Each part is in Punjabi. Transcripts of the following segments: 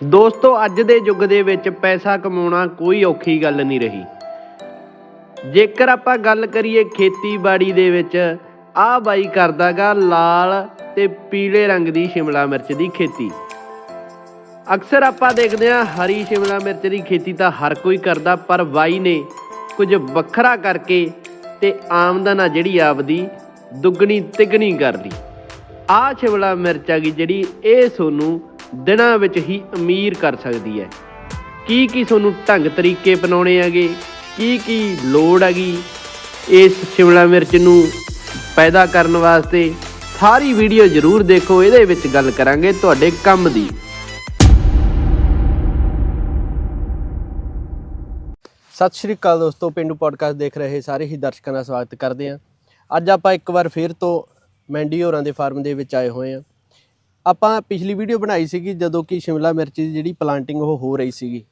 ਦੋਸਤੋ, ਅੱਜ ਦੇ ਯੁੱਗ ਦੇ ਵਿੱਚ ਪੈਸਾ ਕਮਾਉਣਾ ਕੋਈ ਔਖੀ ਗੱਲ ਨਹੀਂ ਰਹੀ। ਜੇਕਰ ਆਪਾਂ ਗੱਲ ਕਰੀਏ ਖੇਤੀਬਾੜੀ ਦੇ ਵਿੱਚ, ਆਹ ਬਾਈ ਕਰਦਾਗਾ ਲਾਲ ਤੇ ਪੀਲੇ ਰੰਗ ਦੀ ਸ਼ਿਮਲਾ ਮਿਰਚ ਦੀ ਖੇਤੀ। ਅਕਸਰ ਆਪਾਂ ਦੇਖਦੇ ਹਾਂ, ਹਰੀ ਸ਼ਿਮਲਾ ਮਿਰਚ ਦੀ ਖੇਤੀ ਤਾਂ ਹਰ ਕੋਈ ਕਰਦਾ, ਪਰ ਬਾਈ ਨੇ ਕੁਝ ਵੱਖਰਾ ਕਰਕੇ ਤੇ ਆਮਦਨ ਆ ਜਿਹੜੀ ਆਪਦੀ ਦੁੱਗਣੀ ਤਿੱਗਣੀ ਕਰ ਲਈ। ਆਹ ਸ਼ਿਮਲਾ ਮਿਰਚ ਆ ਗਈ ਜਿਹੜੀ ਇਹ ਸੋਨੂੰ ਦਿਨਾਂ ਵਿੱਚ ਹੀ ਅਮੀਰ ਕਰ ਸਕਦੀ ਹੈ। ਕੀ ਕੀ ਤੁਹਾਨੂੰ ਢੰਗ ਤਰੀਕੇ ਅਪਣਾਉਣੇ ਹੈਗੇ? ਕੀ ਕੀ ਲੋੜ ਹੈਗੀ? ਇਸ ਸ਼ਿਮਲਾ ਮਿਰਚ ਨੂੰ ਪੈਦਾ ਕਰਨ ਵਾਸਤੇ ਸਾਰੀ ਵੀਡੀਓ ਜ਼ਰੂਰ ਦੇਖੋ। ਇਹਦੇ ਵਿੱਚ ਗੱਲ ਕਰਾਂਗੇ ਤੁਹਾਡੇ ਕੰਮ ਦੀ। ਸਤਿ ਸ਼੍ਰੀ ਅਕਾਲ ਦੋਸਤੋ, ਪਿੰਡੂ ਪੋਡਕਾਸਟ ਦੇਖ ਰਹੇ ਸਾਰੇ ਹੀ ਦਰਸ਼ਕਾਂ ਦਾ ਸਵਾਗਤ ਕਰਦੇ ਹਾਂ। ਅੱਜ ਆਪਾਂ ਇੱਕ ਵਾਰ ਫੇਰ ਤੋਂ ਮੈਂਡੀ ਹੋਰਾਂ ਦੇ ਫਾਰਮ ਦੇ ਵਿੱਚ ਆਏ ਹੋਏ ਹਾਂ। ਆਪਾਂ ਪਿਛਲੀ ਵੀਡੀਓ ਬਣਾਈ ਸੀਗੀ ਜਦੋਂ ਕਿ ਸ਼ਿਮਲਾ ਮਿਰਚ ਦੀ ਜਿਹੜੀ ਪਲਾਂਟਿੰਗ ਉਹ ਹੋ ਰਹੀ ਸੀਗੀ।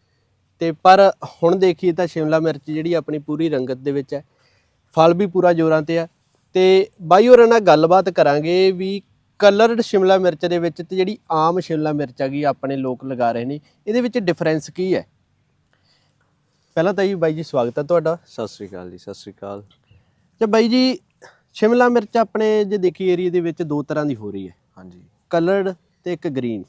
ਤੇ ਪਰ ਹੁਣ ਦੇਖੀਏ ਤਾਂ ਸ਼ਿਮਲਾ ਮਿਰਚ ਜਿਹੜੀ ਆਪਣੀ ਪੂਰੀ ਰੰਗਤ ਦੇ ਵਿੱਚ ਹੈ ਫਲ ਵੀ ਪੂਰਾ ਜੋਰਾਂ ਤੇ ਹੈ ਤੇ ਬਾਈ ਹੋਰਾਂ ਨਾਲ ਗੱਲਬਾਤ ਕਰਾਂਗੇ ਵੀ ਕਲਰਡ ਸ਼ਿਮਲਾ ਮਿਰਚ ਦੇ ਵਿੱਚ ਤੇ ਜਿਹੜੀ ਆਮ ਸ਼ਿਮਲਾ ਮਿਰਚ ਹੈਗੀ ਆਪਣੇ ਲੋਕ ਲਗਾ ਰਹੇ ਨੇ ਇਹਦੇ ਵਿੱਚ ਡਿਫਰੈਂਸ ਕੀ ਹੈ? ਪਹਿਲਾਂ ਤਾਂ ਜੀ ਬਾਈ ਜੀ ਸਵਾਗਤ ਹੈ ਤੁਹਾਡਾ। ਸਤਿ ਸ੍ਰੀ ਅਕਾਲ ਜੀ ਸਤਿ ਸ੍ਰੀ ਅਕਾਲ। ਤੇ ਬਾਈ ਜੀ ਸ਼ਿਮਲਾ ਮਿਰਚ ਆਪਣੇ ਜੇ ਦੇਖੀ ਏਰੀਆ ਦੇ ਵਿੱਚ ਦੋ ਤਰ੍ਹਾਂ ਦੀ ਹੋ ਰਹੀ ਹੈ। ਹਾਂਜੀ। ਕਲਰਡ ਤੇ ਇੱਕ ਗ੍ਰੀਨ।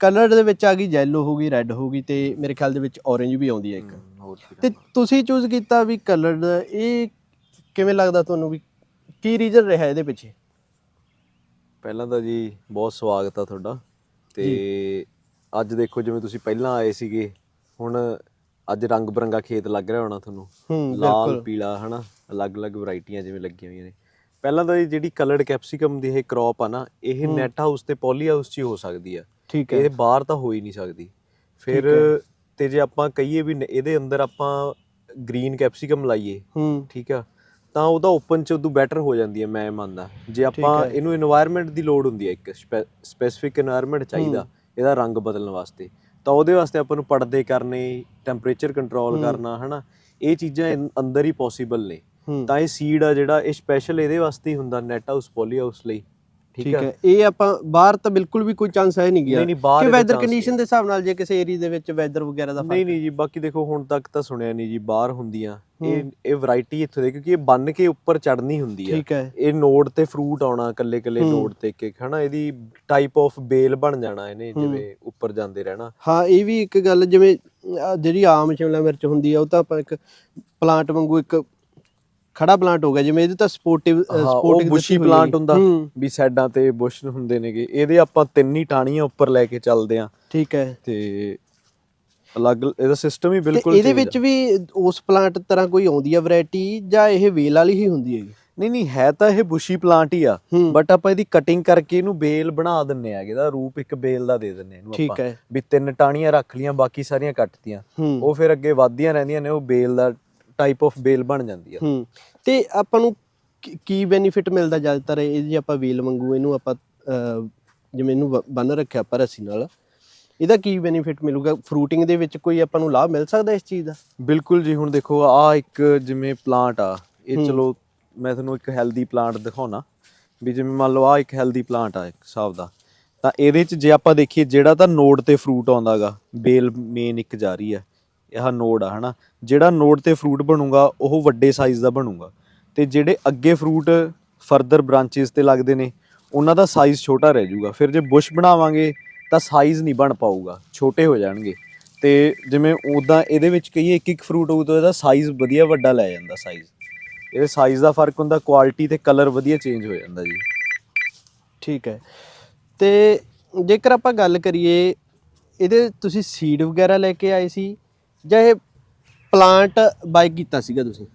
ਕਲਰਡ ਦੇ ਵਿੱਚ ਆ ਗਈ ਯੈਲੋ ਹੋ ਗਈ ਰੈੱਡ ਹੋ ਗਈ ਤੇ ਮੇਰੇ ਖਿਆਲ ਦੇ ਵਿੱਚ orange ਵੀ ਆਉਂਦੀ ਹੈ ਇੱਕ। ਤੇ ਤੁਸੀਂ ਚੂਜ਼ ਕੀਤਾ ਵੀ ਕਲਰਡ ਇਹ ਕਿਵੇਂ ਲੱਗਦਾ ਤੁਹਾਨੂੰ ਵੀ? ਕੀ ਰੀਜ਼ਨ ਰਿਹਾ ਇਹਦੇ ਪਿੱਛੇ? ਪਹਿਲਾਂ ਤਾਂ ਜੀ ਬਹੁਤ ਸਵਾਗਤ ਆ ਤੁਹਾਡਾ। ਤੇ ਅੱਜ ਦੇਖੋ ਜਿਵੇਂ ਤੁਸੀਂ ਪਹਿਲਾਂ ਆਏ ਸੀਗੇ ਹੁਣ ਅੱਜ ਰੰਗ ਬਰੰਗਾ ਖੇਤ ਲੱਗ ਰਿਹਾ ਹੋਣਾ ਤੁਹਾਨੂੰ। ਲਾਲ ਪੀਲਾ ਹਨਾ? ਅਲੱਗ-ਅਲੱਗ ਵੈਰਾਈਟੀਆਂ ਜਿਵੇਂ ਲੱਗੀਆਂ ਹੋਈਆਂ ਨੇ। ਪਹਿਲਾਂ ਤਾਂ ਇਹ ਜਿਹੜੀ ਕਲਰਡ ਕੈਪਸਿਕਮ ਦੀ ਇਹ ਕ੍ਰੌਪ ਆ ਨਾ ਇਹ ਨੈਟ ਹਾਊਸ ਤੇ ਪੋਲੀ ਹਾਊਸ 'ਚ ਹੀ ਹੋ ਸਕਦੀ ਆ। ਠੀਕ ਹੈ। ਇਹ ਬਾਹਰ ਤਾਂ ਹੋ ਹੀ ਨਹੀਂ ਸਕਦੀ। ਫਿਰ ਤੇ ਜੇ ਆਪਾਂ ਕਹੀਏ ਵੀ ਇਹਦੇ ਅੰਦਰ ਆਪਾਂ ਗ੍ਰੀਨ ਕੈਪਸਿਕਮ ਲਾਈਏ ਠੀਕ ਆ ਤਾਂ ਉਹਦਾ ਓਪਨ ਚ ਉਦੋਂ ਬੈਟਰ ਹੋ ਜਾਂਦੀ ਹੈ ਮੈਂ ਮੰਨਦਾ। ਜੇ ਆਪਾਂ ਇਹਨੂੰ এনवायरमेंट ਦੀ ਲੋੜ ਹੁੰਦੀ ਹੈ ਇੱਕ ਸਪੈਸੀਫਿਕ এনवायरमेंट ਚਾਹੀਦਾ ਇਹਦਾ ਰੰਗ ਬਦਲਣ ਵਾਸਤੇ। ਤਾਂ ਉਹਦੇ ਵਾਸਤੇ ਆਪਾਂ ਨੂੰ ਪਰਦੇ ਕਰਨੇ ਟੈਂਪਰੇਚਰ ਕੰਟਰੋਲ ਕਰਨਾ ਹਨਾ ਇਹ ਚੀਜ਼ਾਂ ਅੰਦਰ ਹੀ ਪੋਸੀਬਲ ਨੇ। ਤਾਂ ਇਹ ਸੀਡ ਆ ਜਿਹੜਾ ਇਹ ਸਪੈਸ਼ਲ ਇਹਦੇ ਵਾਸਤੇ ਹੀ ਹੁੰਦਾ ਨੈਟ ਹਾਊਸ ਪੋਲੀ ਹਾਊਸ ਲਈ। ਠੀਕ ਹੈ। ਇਹ ਆਪਾਂ ਬਾਹਰ ਤਾਂ ਬਿਲਕੁਲ ਵੀ ਕੋਈ ਚਾਂਸ ਹੈ ਨਹੀਂ ਗਿਆ ਕਿ ਵੈਦਰ ਕੰਡੀਸ਼ਨ ਦੇ ਹਿਸਾਬ ਨਾਲ ਜੇ ਕਿਸੇ ਏਰੀਆ ਦੇ ਵਿੱਚ ਵੈਦਰ ਵਗੈਰਾ ਦਾ ਨਹੀਂ ਫ਼ਰਕ ਨਹੀਂ ਜੀ ਬਾਕੀ ਦੇਖੋ ਹੁਣ ਤੱਕ ਤਾਂ ਸੁਣਿਆ ਨਹੀਂ ਜੀ ਬਾਹਰ ਹੁੰਦੀਆਂ। ਇਹ ਇਹ ਵੈਰਾਈਟੀ ਇੱਥੋਂ ਦੇ ਕਿਉਂਕਿ ਇਹ ਬੰਨ ਕੇ ਉੱਪਰ ਚੜਨੀ ਹੁੰਦੀ ਠੀਕ ਹੈ। ਇਹ ਨੋਡ ਤੇ ਫਰੂਟ ਆਉਣਾ ਕੱਲੇ ਕੱਲੇ ਨੋਡ ਤੇ ਇੱਕ ਇੱਕ ਹਨਾ? ਇਹਦੀ ਟਾਈਪ ਆਫ ਬੇਲ ਬਣ ਜਾਣਾ ਇਹਨੇ ਜਿਵੇਂ ਉੱਪਰ ਜਾਂਦੇ ਰਹਿਣਾ। ਹਾਂ ਇਹ ਵੀ ਇੱਕ ਗੱਲ ਜਿਵੇਂ ਜਿਹੜੀ ਆਮ ਸ਼ਿਮਲਾ ਮਿਰਚ ਹੁੰਦੀ ਆ ਉਹ ਤਾਂ ਆਪਾਂ ਇੱਕ ਪਲਾਂਟ ਵਾਂਗੂ ਇੱਕ ਖੜਾ ਪਲਾਂਟ ਹੋ ਗਿਆ ਜਿਵੇਂ ਇਹਦੇ ਤਾਂ ਸਪੋਰਟਿਵ ਹਾਂ, ਸਪੋਰਟਿੰਗ ਬੁਸ਼ੀ ਪਲਾਂਟ ਹੁੰਦਾ ਵੀ ਸਾਈਡਾਂ ਤੇ ਬੁਸ਼ ਹੁੰਦੇ ਨੇਗੇ ਇਹਦੇ ਆਪਾਂ ਤਿੰਨ ਹੀ ਟਾਹਣੀਆਂ ਉੱਪਰ ਲੈ ਕੇ ਚੱਲਦੇ ਆ ਠੀਕ ਹੈ। ਤੇ ਅਲੱਗ ਇਹਦਾ ਸਿਸਟਮ ਹੀ ਬਿਲਕੁਲ ਇਹਦੇ। ਵਿੱਚ ਵੀ ਉਸ ਪਲਾਂਟ ਤਰ੍ਹਾਂ ਕੋਈ ਆਉਂਦੀ ਆ ਵੈਰਾਈਟੀ ਜਾਂ ਇਹ ਵੇਲ ਵਾਲੀ ਹੀ ਹੁੰਦੀ ਹੈਗੀ? ਨਹੀਂ ਨਹੀਂ ਹੈ ਤਾਂ ਇਹ ਬੁਸ਼ੀ ਪਲਾਂਟ ਹੀ ਆ ਹੂੰ। ਬਟ ਆਪਾਂ ਇਹਦੀ ਕਟਿੰਗ ਕਰਕੇ ਇਹਨੂੰ ਬੇਲ ਬਣਾ ਦਿੰਨੇ ਆ ਇਹਦਾ ਰੂਪ ਇੱਕ ਬੇਲ ਦਾ ਦੇ ਦਿੰਨੇ ਇਹਨੂੰ ਆਪਾਂ ਹੈ। ਵੀ ਤਿੰਨ ਟਾਹਣੀਆਂ ਰੱਖ ਲੀਆਂ ਬਾਕੀ ਸਾਰੀਆਂ ਕੱਟਤੀਆਂ ਹੂੰ। ਉਹ ਫਿਰ ਅੱਗੇ ਵਧਦੀਆਂ ਰਹਿੰਦੀਆਂ ਨੇ ਉਹ ਬੇਲ ਦਾ ਟਾਈਪ ਆਫ ਬੇਲ ਬਣ ਜਾਂਦੀ ਆ। ਹੂੰ ਤੇ ਆਪਾਂ ਨੂੰ ਕੀ- ਬੈਨੀਫਿਟ ਮਿਲਦਾ ਜ਼ਿਆਦਾਤਰ? ਇਹ ਜੇ ਆਪਾਂ ਵੇਲ ਵਾਂਗੂ ਇਹਨੂੰ ਆਪਾਂ ਜਿਵੇਂ ਇਹਨੂੰ ਬੰਨ ਰੱਖਿਆ ਆਪਾਂ ਰੱਸੀ ਨਾਲ ਇਹਦਾ ਕੀ ਬੈਨੀਫਿਟ ਮਿਲੂਗਾ? ਫਰੂਟਿੰਗ ਦੇ ਵਿੱਚ ਕੋਈ ਆਪਾਂ ਨੂੰ ਲਾਭ ਮਿਲ ਸਕਦਾ ਇਸ ਚੀਜ਼ ਦਾ? ਬਿਲਕੁਲ ਜੀ ਹੁਣ ਦੇਖੋ ਆ ਇੱਕ ਜਿਵੇਂ ਪਲਾਂਟ ਆ ਇਹ ਚਲੋ ਮੈਂ ਤੁਹਾਨੂੰ ਇੱਕ ਹੈਲਦੀ ਪਲਾਂਟ ਦਿਖਾਉਣਾ। ਵੀ ਜਿਵੇਂ ਮੰਨ ਲਓ ਆ ਇੱਕ ਹੈਲਦੀ ਪਲਾਂਟ ਆ ਇੱਕ ਹਿਸਾਬ ਦਾ। ਤਾਂ ਇਹਦੇ ਚ ਜੇ ਆਪਾਂ ਦੇਖੀਏ ਜਿਹੜਾ ਤਾਂ ਨੋਡ ਤੇ ਫਰੂਟ ਆਉਂਦਾਗਾ ਬੇਲ ਮੇਨ ਇੱਕ ਜਾ ਰਹੀ ਆ ਇਹ ਨੋਡ ਆ ਹਨਾ? ਜਿਹੜਾ ਨੋਡ ਤੇ ਫਰੂਟ ਬਣੂਗਾ, ਉਹ ਵੱਡੇ ਸਾਈਜ਼ ਦਾ ਬਣੂਗਾ। ਤੇ ਜਿਹੜੇ ਅੱਗੇ ਫਰੂਟ ਫਰਦਰ ਬ੍ਰਾਂਚੇਸ ਤੇ ਲੱਗਦੇ ਨੇ, ਉਹਨਾਂ ਦਾ ਸਾਈਜ਼ ਛੋਟਾ ਰਹਿ ਜਾਊਗਾ। ਫਿਰ ਜੇ ਬੁਸ਼ ਬਣਾਵਾਂਗੇ, ਤਾਂ ਸਾਈਜ਼ ਨਹੀਂ ਬਣ ਪਾਊਗਾ, ਛੋਟੇ ਹੋ ਜਾਣਗੇ। ਤੇ ਜਿਵੇਂ ਉਦਾਂ ਇਹਦੇ ਵਿੱਚ ਕਹੀਏ, ਇੱਕ ਇੱਕ ਫਰੂਟ ਹੋਊ ਤਾਂ ਇਹਦਾ ਸਾਈਜ਼ ਵਧੀਆ ਵੱਡਾ ਲੈ ਜਾਂਦਾ ਸਾਈਜ਼ ਇਹਦੇ ਸਾਈਜ਼ ਦਾ ਫ਼ਰਕ ਹੁੰਦਾ ਕੁਆਲਿਟੀ ਤੇ ਕਲਰ ਵਧੀਆ ਚੇਂਜ ਹੋ ਜਾਂਦਾ ਜੀ। ਠੀਕ ਹੈ। ਤੇ ਜੇਕਰ ਆਪਾਂ ਗੱਲ ਕਰੀਏ, ਇਹਦੇ ਤੁਸੀਂ ਸੀਡ ਵਗੈਰਾ ਲੈ ਕੇ ਆਏ ਸੀ, ਜਾਂ ਇਹ ਪਲਾਂਟ ਬਾਈ ਕੀਤਾ ਸੀਗਾ ਤੁਸੀਂ?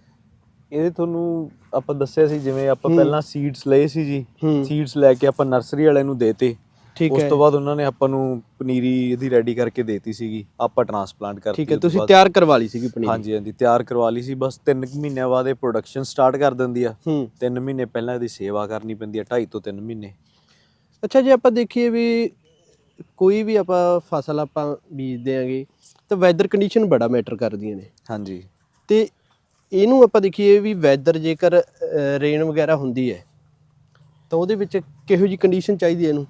ਇਹਦੇ ਤੁਹਾਨੂੰ ਆਪਾਂ ਦੱਸਿਆ ਸੀ ਜਿਵੇਂ ਆਪਾਂ ਪਹਿਲਾਂ ਸੀਡਸ ਲਏ ਸੀ ਜੀ ਸੀਡਸ ਲੈ ਕੇ ਆਪਾਂ ਨਰਸਰੀ ਵਾਲਿਆਂ ਨੂੰ ਦੇਤੇ। ਠੀਕ ਉਸ ਤੋਂ ਬਾਅਦ ਉਹਨਾਂ ਨੇ ਆਪਾਂ ਨੂੰ ਪਨੀਰੀ ਇਹਦੀ ਰੈਡੀ ਕਰਕੇ ਦੇਤੀ ਸੀਗੀ ਆਪਾਂ ਟਰਾਂਸਪਲਾਂਟ ਕਰਤੀ ਠੀਕ ਹੈ ਤੁਸੀਂ। ਤਿਆਰ ਕਰਵਾ ਲਈ ਸੀਗੀ ਪਨੀਰ। ਹਾਂਜੀ ਹਾਂਜੀ ਤਿਆਰ ਕਰਵਾ ਲਈ ਸੀ ਬਸ 3 ਮਹੀਨਿਆਂ ਬਾਅਦ ਇਹ ਪ੍ਰੋਡਕਸ਼ਨ ਸਟਾਰਟ ਕਰ ਦਿੰਦੀ ਆ। ਹੂੰ। 3 ਮਹੀਨੇ ਪਹਿਲਾਂ ਇਹਦੀ ਸੇਵਾ ਕਰਨੀ ਪੈਂਦੀ ਆ 2.5 ਤੋਂ 3 ਮਹੀਨੇ। ਅੱਛਾ ਜੇ ਆਪਾਂ ਦੇਖੀਏ ਵੀ ਕੋਈ ਵੀ ਆਪਾਂ ਫਸਲ ਆਪਾਂ ਬੀਜਦੇ ਆਂਗੇ ਤਾਂ ਵੈਦਰ ਕੰਡੀਸ਼ਨ ਬੜਾ ਮੈਟਰ ਕਰਦੀਆਂ ਨੇ। ਹਾਂਜੀ। ਤੇ ਇਹਨੂੰ ਆਪਾਂ ਦੇਖੀਏ ਵੀ ਵੈਦਰ ਜੇਕਰ ਰੇਨ ਵਗੈਰਾ ਹੁੰਦੀ ਹੈ ਤਾਂ ਉਹਦੇ ਵਿੱਚ ਕਿਹੋ ਜੀ ਕੰਡੀਸ਼ਨ ਚਾਹੀਦੀ ਹੈ ਇਹਨੂੰ?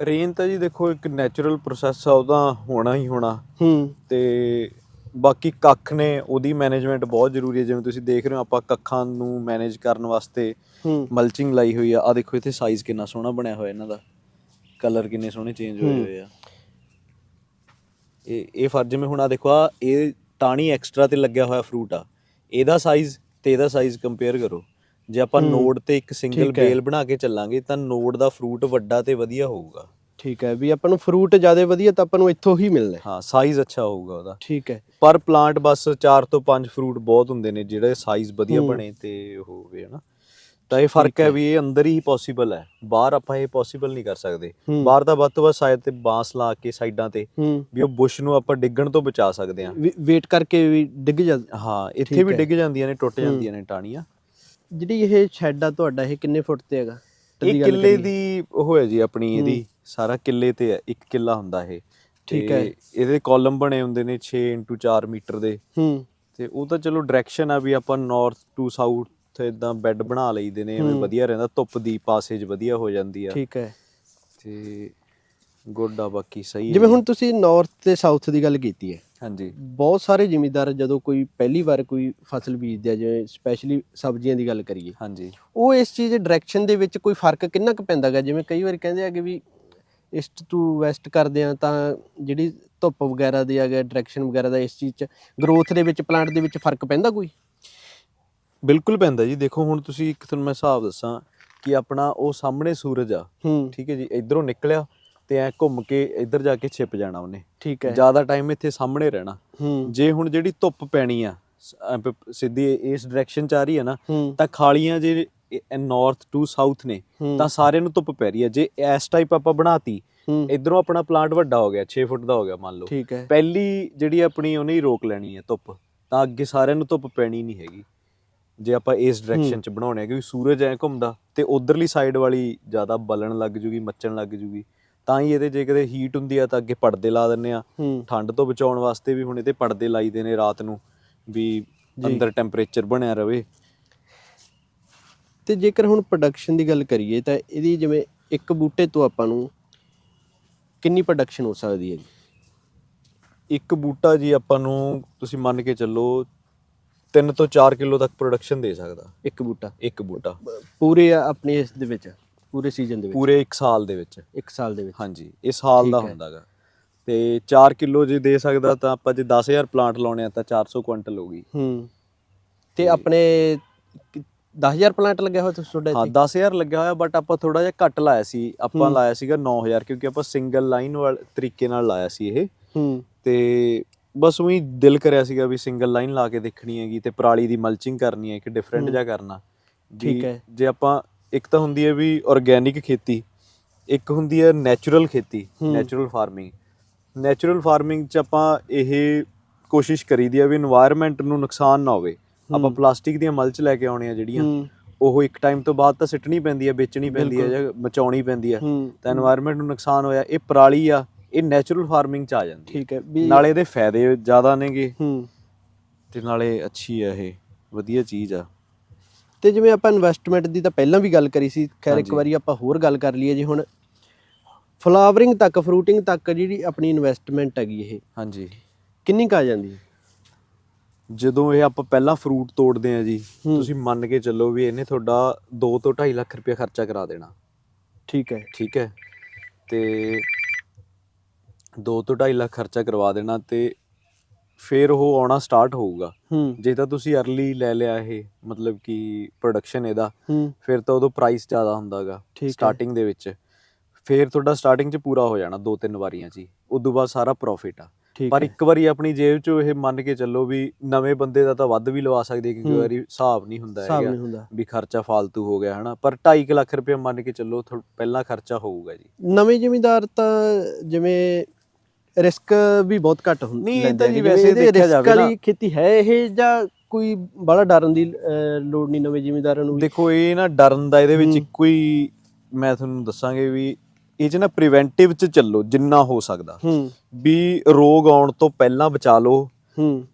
ਰੇਨ ਤਾਂ ਜੀ ਦੇਖੋ ਇੱਕ ਨੈਚੁਰਲ ਪ੍ਰੋਸੈਸ ਆ ਉਹਦਾ ਹੋਣਾ ਹੀ ਹੋਣਾ। ਹੂੰ। ਤੇ ਬਾਕੀ ਕੱਖ ਨੇ ਉਹਦੀ ਮੈਨੇਜਮੈਂਟ ਬਹੁਤ ਜ਼ਰੂਰੀ ਹੈ। ਜਿਵੇਂ ਤੁਸੀਂ ਦੇਖ ਰਹੇ ਹੋ ਆਪਾਂ ਕੱਖਾਂ ਨੂੰ ਮੈਨੇਜ ਕਰਨ ਵਾਸਤੇ ਮਲਚਿੰਗ ਲਾਈ ਹੋਈ ਆ। ਆ ਦੇਖੋ ਇੱਥੇ ਸਾਈਜ਼ ਕਿੰਨਾ ਸੋਹਣਾ ਬਣਿਆ ਹੋਇਆ ਇਹਨਾਂ ਦਾ। ਕਲਰ ਕਿੰਨੇ ਸੋਹਣੇ ਚੇਂਜ ਹੋਏ। ਹੋਏ ਆ ਇਹ ਇਹ ਫਰ ਜਿਵੇਂ ਹੁਣ ਆ ਦੇਖੋ ਆ ਇਹ ਟਾਣੀ ਐਕਸਟਰਾ ਤੇ ਲੱਗਿਆ ਹੋਇਆ ਫਰੂਟ ਆ ਇਹਦਾ ਸਾਈਜ਼ ਤੇ ਇਹਦਾ ਸਾਈਜ਼ ਕੰਪੇਅਰ ਕਰੋ ਜੇ ਆਪਾਂ। ਨੋਡ ਤੇ ਇੱਕ ਸਿੰਗਲ। ਬੇਲ ਬਣਾ ਕੇ ਚੱਲਾਂਗੇ ਤਾਂ ਨੋਡ ਦਾ ਫਰੂਟ ਵੱਡਾ ਤੇ ਵਧੀਆ ਹੋਊਗਾ ਠੀਕ ਹੈ ਵੀ ਆਪਾਂ ਨੂੰ ਫਰੂਟ ਜ਼ਿਆਦਾ ਵਧੀਆ ਤਾਂ ਆਪਾਂ ਨੂੰ ਇੱਥੋਂ ਹੀ ਮਿਲਣਾ ਹੈ। ਹਾਂ ਸਾਈਜ਼ ਅੱਛਾ ਹੋਊਗਾ ਉਹਦਾ ਠੀਕ ਹੈ ਪਰ ਪਲਾਂਟ ਬਸ 4 ਤੋਂ 5 ਫਰੂਟ ਬਹੁਤ ਹੁੰਦੇ ਨੇ ਜਿਹੜੇ ਸਾਈਜ਼ ਵਧੀਆ। ਬਣੇ ਤੇ ਹੋਵੇ ਹਨਾ ਤਾਂ ਇਹ ਫ਼ਰਕ ਹੈ। ਵੀ ਇਹ ਅੰਦਰ ਹੀ ਪੋਸੀਬਲ ਹੈ ਬਾਹਰ ਆਪਾਂ ਇਹ ਪੋਸੀਬਲ ਨਹੀਂ ਕਰ ਸਕਦੇ। ਬਾਹਰ ਤਾਂ ਵੱਧ ਤੋਂ ਵੱਧ ਸਾਈਡ ਤੇ ਬਾਂਸ ਲਾ ਕੇ ਸਾਈਡਾਂ ਤੇ ਵੀ ਉਹ ਬੁਸ਼ ਨੂੰ ਆਪਾਂ ਡਿੱਗਣ ਤੋਂ ਬਚਾ ਸਕਦੇ ਹਾਂ ਵੇਟ ਕਰਕੇ ਵੀ ਡਿੱਗ ਜਾ ਹਾਂ ਇੱਥੇ ਵੀ। ਡਿੱਗ ਜਾਂਦੀਆਂ ਨੇ ਟੁੱਟ। ਜਾਂਦੀਆਂ ਨੇ ਟਾਹਣੀਆਂ ਜਿਹੜੀ ਇਹ ਸ਼ੈੱਡ ਆ ਤੁਹਾਡਾ ਇਹ ਕਿੰਨੇ ਫੁੱਟ ਤੇ ਹੈਗਾ ਇਹ ਕਿੱਲੇ। ਦੀ ਉਹ ਹੈ ਜੀ ਆਪਣੀ। ਇਹਦੀ ਸਾਰਾ ਕਿੱਲੇ ਤੇ ਹੈ ਇੱਕ ਕਿੱਲਾ ਹੁੰਦਾ ਇਹ ਠੀਕ ਹੈ। ਇਹਦੇ ਕਾਲਮ ਬਣੇ ਹੁੰਦੇ ਨੇ 6 4 ਮੀਟਰ ਦੇ ਹੂੰ ਤੇ ਉਹ ਤਾਂ ਚਲੋ ਡਾਇਰੈਕਸ਼ਨ ਆ ਵੀ ਆਪਾਂ ਨਾਰਥ ਟੂ ਸਾਊਥ ਇਦਾਂ ਬੈੱਡ ਬਣਾ ਲਈਦੇ ਨੇ ਐਵੇਂ। ਵਧੀਆ ਰਹਿੰਦਾ ਧੁੱਪ ਦੀ ਪਾਸੇਜ ਵਧੀਆ ਹੋ ਜਾਂਦੀ ਆ। ਠੀਕ ਹੈ। ਤੇ ਗੁੱਡ ਬਾਕੀ ਸਹੀ ਹੈ ਜਿਵੇਂ। ਹੁਣ ਤੁਸੀਂ ਨਾਰਥ ਤੇ ਸਾਊਥ ਦੀ ਗੱਲ ਕੀਤੀ ਹੈ। ਹਾਂਜੀ। ਬਹੁਤ ਸਾਰੇ ਜ਼ਿਮੀਂਦਾਰ ਜਦੋਂ ਕੋਈ ਪਹਿਲੀ ਵਾਰ ਕੋਈ ਫਸਲ ਬੀਜਦੇ ਆ ਜਿਵੇਂ ਸਪੈਸ਼ਲੀ ਸਬਜ਼ੀਆਂ ਦੀ ਗੱਲ ਕਰੀਏ। ਹਾਂਜੀ। ਉਹ ਇਸ ਚੀਜ਼ ਡਾਇਰੈਕਸ਼ਨ ਦੇ ਵਿੱਚ ਕੋਈ ਫ਼ਰਕ ਕਿੰਨਾ ਕੁ ਪੈਂਦਾਗਾ ਜਿਵੇਂ ਕਈ ਵਾਰ ਕਹਿੰਦੇ ਆ ਕਿ ਵੀ ਈਸਟ ਟੂ ਵੈਸਟ ਕਰਦੇ ਆ ਤਾਂ ਜਿਹੜੀ ਧੁੱਪ ਵਗੈਰਾ ਦੀ ਆ ਗਿਆ ਡਾਇਰੈਕਸ਼ਨ ਵਗੈਰਾ ਦਾ ਇਸ ਚੀਜ਼ 'ਚ ਗਰੋਥ ਦੇ ਵਿੱਚ ਪਲਾਂਟ ਦੇ ਵਿੱਚ ਫ਼ਰਕ ਪੈਂਦਾ ਕੋਈ? ਬਿਲਕੁਲ ਪੈਂਦਾ ਜੀ। ਦੇਖੋ ਹੁਣ ਤੁਸੀਂ ਇੱਕ ਤੁਹਾਨੂੰ ਮੈਂ ਹਿਸਾਬ ਦੱਸਾਂ ਕਿ ਆਪਣਾ ਉਹ ਸਾਹਮਣੇ ਸੂਰਜ ਆ ਹੂੰ। ਠੀਕ ਹੈ ਜੀ ਇਧਰੋਂ ਨਿਕਲਿਆ ਤੇ ਐ ਘੁੰਮ ਕੇ ਇੱਧਰ ਜਾ ਕੇ ਛਿਪ ਜਾਣਾ ਉਹਨੇ। ਠੀਕ ਹੈ। ਜ਼ਿਆਦਾ ਟਾਈਮ ਇੱਥੇ ਸਾਹਮਣੇ ਰਹਿਣਾ। ਜੇ ਹੁਣ ਜਿਹੜੀ ਧੁੱਪ ਪੈਣੀ ਆ ਸਿੱਧੀ ਇਸ ਡਾਇਰੈਕਸ਼ਨ ਚ ਆ ਰਹੀ ਹੈ ਨਾ ਤਾਂ ਖਾਲੀਆਂ ਜੇ ਨਾਰਥ ਟੂ ਸਾਊਥ ਨੇ ਤਾਂ ਸਾਰਿਆਂ ਨੂੰ ਧੁੱਪ ਪੈ ਰਹੀ ਹੈ। ਜੇ ਇਸ ਟਾਈਪ ਆਪਾਂ ਬਣਾਤੀ ਇਧਰੋਂ ਆਪਣਾ ਪਲਾਂਟ ਵੱਡਾ ਹੋ ਗਿਆ 6 ਫੁੱਟ ਦਾ ਹੋ ਗਿਆ ਮੰਨ ਲਓ। ਠੀਕ ਹੈ। ਪਹਿਲੀ ਜਿਹੜੀ ਆਪਣੀ ਉਹਨੇ ਹੀ ਰੋਕ ਲੈਣੀ ਹੈ ਧੁੱਪ ਤਾਂ ਅੱਗੇ ਸਾਰਿਆਂ ਨੂੰ ਧੁੱਪ ਪੈਣੀ ਨਹੀਂ ਹੈਗੀ। ਜੇ ਆਪਾਂ ਇਸ ਡਾਇਰੈਕਸ਼ਨ ਚ ਬਣਾਉਣੇ ਆ ਕਿਉਂਕਿ ਸੂਰਜ ਐ ਘੁੰਮਦਾ ਤੇ ਉਧਰਲੀ ਸਾਈਡ ਵਾਲੀ ਜ਼ਿਆਦਾ ਬਲਣ ਲੱਗ ਜੂਗੀ ਮੱਚਣ ਲੱਗ ਜੂਗੀ ਤਾਂ ਹੀ ਇਹਦੇ ਜੇ ਕਦੇ ਹੀਟ ਹੁੰਦੀ ਆ ਤਾਂ ਅੱਗੇ ਪਰਦੇ ਲਾ ਦਿੰਨੇ ਆ। ਠੰਡ ਤੋਂ ਬਚਾਉਣ ਵਾਸਤੇ ਵੀ ਹੁਣ ਇਹਦੇ ਪਰਦੇ ਲਾਈਦੇ ਨੇ ਰਾਤ ਨੂੰ ਵੀ। ਅੰਦਰ ਟੈਂਪਰੇਚਰ ਬਣਿਆ ਰਵੇ। ਤੇ ਜੇਕਰ ਹੁਣ ਪ੍ਰੋਡਕਸ਼ਨ ਦੀ ਗੱਲ ਕਰੀਏ ਤਾਂ ਇਹਦੀ ਜਿਵੇਂ ਇੱਕ ਬੂਟੇ ਤੋਂ ਆਪਾਂ ਨੂੰ ਕਿੰਨੀ ਪ੍ਰੋਡਕਸ਼ਨ ਹੋ ਸਕਦੀ ਹੈ ਜੀ? ਇੱਕ ਬੂਟਾ ਜੀ ਆਪਾਂ ਨੂੰ ਤੁਸੀਂ ਮੰਨ ਕੇ ਚੱਲੋ 3 ਤੋਂ 4 ਕਿਲੋ ਤੱਕ ਪ੍ਰੋਡਕਸ਼ਨ ਦੇ ਸਕਦਾ। ਇੱਕ ਬੂਟਾ। ਇੱਕ ਬੂਟਾ। ਪੂਰੇ ਆਪਣੇ ਇਸ ਦੇ ਵਿੱਚ ਪੂਰੇ ਸੀਜ਼ਨ ਦੇ ਵਿੱਚ? ਪੂਰੇ 1 ਸਾਲ ਦੇ ਵਿੱਚ। ਇੱਕ ਸਾਲ ਦੇ ਵਿੱਚ। ਹਾਂਜੀ ਇਹ ਸਾਲ ਦਾ ਹੈ। ਹੁੰਦਾਗਾ। ਤੇ 4 ਕਿਲੋ ਜੇ ਦੇ ਸਕਦਾ ਤਾਂ ਆਪਾਂ ਜੇ 10000 ਪਲਾਂਟ ਲਾਉਣੇ ਆ ਤਾਂ 400 ਕੁਇੰਟਲ ਹੋਗੀ ਹੂੰ। ਤੇ ਆਪਣੇ 10000 ਪਲਾਂਟ ਲੱਗਿਆ ਹੋਇਆ ਤੁਹਾਡਾ ਹਾਂ ਇੱਥੇ 10000 ਲੱਗਿਆ ਹੋਇਆ ਬਟ ਆਪਾਂ ਥੋੜਾ ਜਿਹਾ ਘੱਟ ਲਾਇਆ ਸੀ। ਆਪਾਂ ਹੂੰ। ਲਾਇਆ ਸੀਗਾ 9000 ਕਿਉਂਕਿ ਆਪਾਂ ਸਿੰਗਲ ਲਾਈਨ ਵਾਲੇ ਤਰੀਕੇ ਨਾਲ ਲਾਇਆ ਸੀ ਇਹ। ਹੂੰ। ਤੇ ਬਸ ਉਹੀ ਦਿਲ ਕਰਿਆ ਸੀਗਾ ਵੀ ਸਿੰਗਲ ਲਾਈਨ ਲਾ ਕੇ ਦੇਖਣੀ ਹੈਗੀ ਤੇ ਪਰਾਲੀ ਦੀ ਮਲਚਿੰਗ ਕਰਨੀ ਹੈ ਕਿ ਡਿਫਰੈਂਟ ਜਿਹਾ ਕਰਨਾ। ਠੀਕ ਹੈ। ਜੇ ਆਪਾਂ ਇੱਕ ਤਾਂ ਹੁੰਦੀ ਹੈ ਵੀ ਆਰਗੇਨਿਕ ਖੇਤੀ ਇੱਕ ਹੁੰਦੀ ਹੈ ਨੈਚੁਰਲ ਖੇਤੀ ਨੈਚੁਰਲ ਫਾਰਮਿੰਗ ਨੈਚੁਰਲ ਫਾਰਮਿੰਗ 'ਚ ਆਪਾਂ ਇਹ ਕੋਸ਼ਿਸ਼ ਕਰੀਦੀ ਆ ਵੀ এনवायरमेंट ਨੂੰ ਨੁਕਸਾਨ ਨਾ ਹੋਵੇ। ਆਪਾਂ ਪਲਾਸਟਿਕ ਦੀਆਂ ਮਲਚ ਲੈ ਕੇ ਆਉਣੇ ਆ ਜਿਹੜੀਆਂ ਉਹ ਇੱਕ ਟਾਈਮ ਤੋਂ ਬਾਅਦ ਤਾਂ ਸਿੱਟਣੀ ਪੈਂਦੀ ਹੈ ਵੇਚਣੀ ਪੈਂਦੀ ਹੈ ਜਾਂ ਬਚਾਉਣੀ ਪੈਂਦੀ ਹੈ। ਤਾਂ এনवायरमेंट ਨੂੰ ਨੁਕਸਾਨ ਹੋਇਆ ਇਹ ਪਰਾਲੀ ਆ ਇਹ ਨੈਚੁਰਲ ਫਾਰਮਿੰਗ ਚ ਆ ਜਾਂਦੀ ਠੀਕ ਹੈ ਵੀ ਨਾਲੇ ਇਹਦੇ ਫਾਇਦੇ ਜ਼ਿਆਦਾ ਨੇਗੇ। ਹੂੰ। ਤੇ ਨਾਲੇ ਅੱਛੀ ਆ ਇਹ ਵਧੀਆ ਚੀਜ਼ ਆ। ਤੇ ਜਿਵੇਂ ਆਪਾਂ ਇਨਵੈਸਟਮੈਂਟ ਦੀ ਤਾਂ ਪਹਿਲਾਂ ਵੀ ਗੱਲ ਕਰੀ ਸੀ ਖੈਰ ਇੱਕ। ਵਾਰੀ ਆਪਾਂ ਹੋਰ ਗੱਲ ਕਰ ਲਈਏ ਜੀ ਹੁਣ। ਫਲਾਵਰਿੰਗ ਤੱਕ ਫਰੂਟਿੰਗ ਤੱਕ ਜਿਹੜੀ ਆਪਣੀ ਇਨਵੈਸਟਮੈਂਟ ਹੈਗੀ ਇਹ ਹਾਂਜੀ। ਕਿੰਨੀ ਕੁ ਆ ਜਾਂਦੀ ਹੈ? ਜਦੋਂ ਇਹ ਆਪਾਂ ਪਹਿਲਾਂ ਫਰੂਟ ਤੋੜਦੇ ਆ ਜੀ। ਤੁਸੀਂ ਮੰਨ ਕੇ ਚੱਲੋ ਵੀ ਇਹਨੇ ਤੁਹਾਡਾ 2 ਤੋਂ 2.5 ਲੱਖ ਰੁਪਏ ਖਰਚਾ ਕਰਾ ਦੇਣਾ। ਠੀਕ ਹੈ। ਠੀਕ ਹੈ। ਤੇ 2 ਤੋਂ 2.5 ਲੱਖ ਖਰਚਾ ਕਰਵਾ ਦੇਣਾ ਤੇ ਫਿਰ ਉਹ ਆਉਣਾ ਸਟਾਰਟ ਹੋਊਗਾ। ਜੇ ਤਾਂ ਤੁਸੀਂ ਅਰਲੀ ਲੈ ਲਿਆ ਇਹ ਮਤਲਬ ਕਿ ਪ੍ਰੋਡਕਸ਼ਨ ਇਹਦਾ ਫਿਰ ਤਾਂ ਉਦੋਂ ਪ੍ਰਾਈਸ ਜ਼ਿਆਦਾ ਹੁੰਦਾਗਾ। ਸਟਾਰਟਿੰਗ ਦੇ ਵਿੱਚ। ਫਿਰ ਤੁਹਾਡਾ ਸਟਾਰਟਿੰਗ 'ਚ ਪੂਰਾ ਹੋ ਜਾਣਾ ਦੋ ਤਿੰਨ ਵਾਰੀਆਂ 'ਚ ਹੀ। ਉਦੋਂ ਬਾਅਦ ਸਾਰਾ ਪ੍ਰੋਫਿਟ ਆ। ਪਰ ਇੱਕ ਵਾਰੀ ਆਪਣੀ ਜੇਬ 'ਚੋਂ ਇਹ ਮੰਨ ਕੇ ਚੱਲੋ ਵੀ ਨਵੇਂ ਬੰਦੇ ਦਾ ਤਾਂ ਵੱਧ ਵੀ ਲਵਾ ਸਕਦੇ ਕਿਉਂਕਿ। ਵਾਰੀ ਹਿਸਾਬ ਨਹੀਂ ਹੁੰਦਾ ਹੈਗਾ ਵੀ ਖਰਚਾ ਫालतू ਹੋ ਗਿਆ ਹਨਾ। ਪਰ 2.5 ਲੱਖ ਰੁਪਏ ਮੰਨ ਕੇ ਚੱਲੋ ਪਹਿਲਾਂ ਖਰਚਾ ਹੋਊਗਾ ਜੀ। ਨਵੇਂ ਜ਼ਿਮੀਂਦਾਰ ਤਾਂ ਜਿਵੇਂ ਰਿਸਕ ਵੀ ਬਹੁਤ ਘੱਟ ਹੁੰਦਾ ਨਹੀਂ, ਇਹ ਤਾਂ ਜੀ ਵੈਸੇ ਦੇਖਿਆ ਜਾਵੇ ਨਾ- ਖੇਤੀ ਹੈ ਇਹ ਜਾਂ ਕੋਈ ਬੜਾ ਡਰਨ ਦੀ ਲੋੜ ਨਹੀਂ ਨਵੇਂ ਜ਼ਿਮੀਂਦਾਰਾਂ ਨੂੰ ਦੇਖੋ ਇਹ ਨਾ ਡਰਨ ਦਾ ਇਹਦੇ ਵਿੱਚ। ਇੱਕੋ ਹੀ ਮੈਂ ਤੁਹਾਨੂੰ ਦੱਸਾਂਗੇ ਵੀ ਇਹ 'ਚ ਨਾ ਪ੍ਰੀਵੈਂਟਿਵ 'ਚ ਚੱਲੋ ਜਿੰਨਾ ਹੋ ਸਕਦਾ। ਵੀ ਰੋਗ ਆਉਣ ਤੋਂ ਪਹਿਲਾਂ ਬਚਾ ਲਓ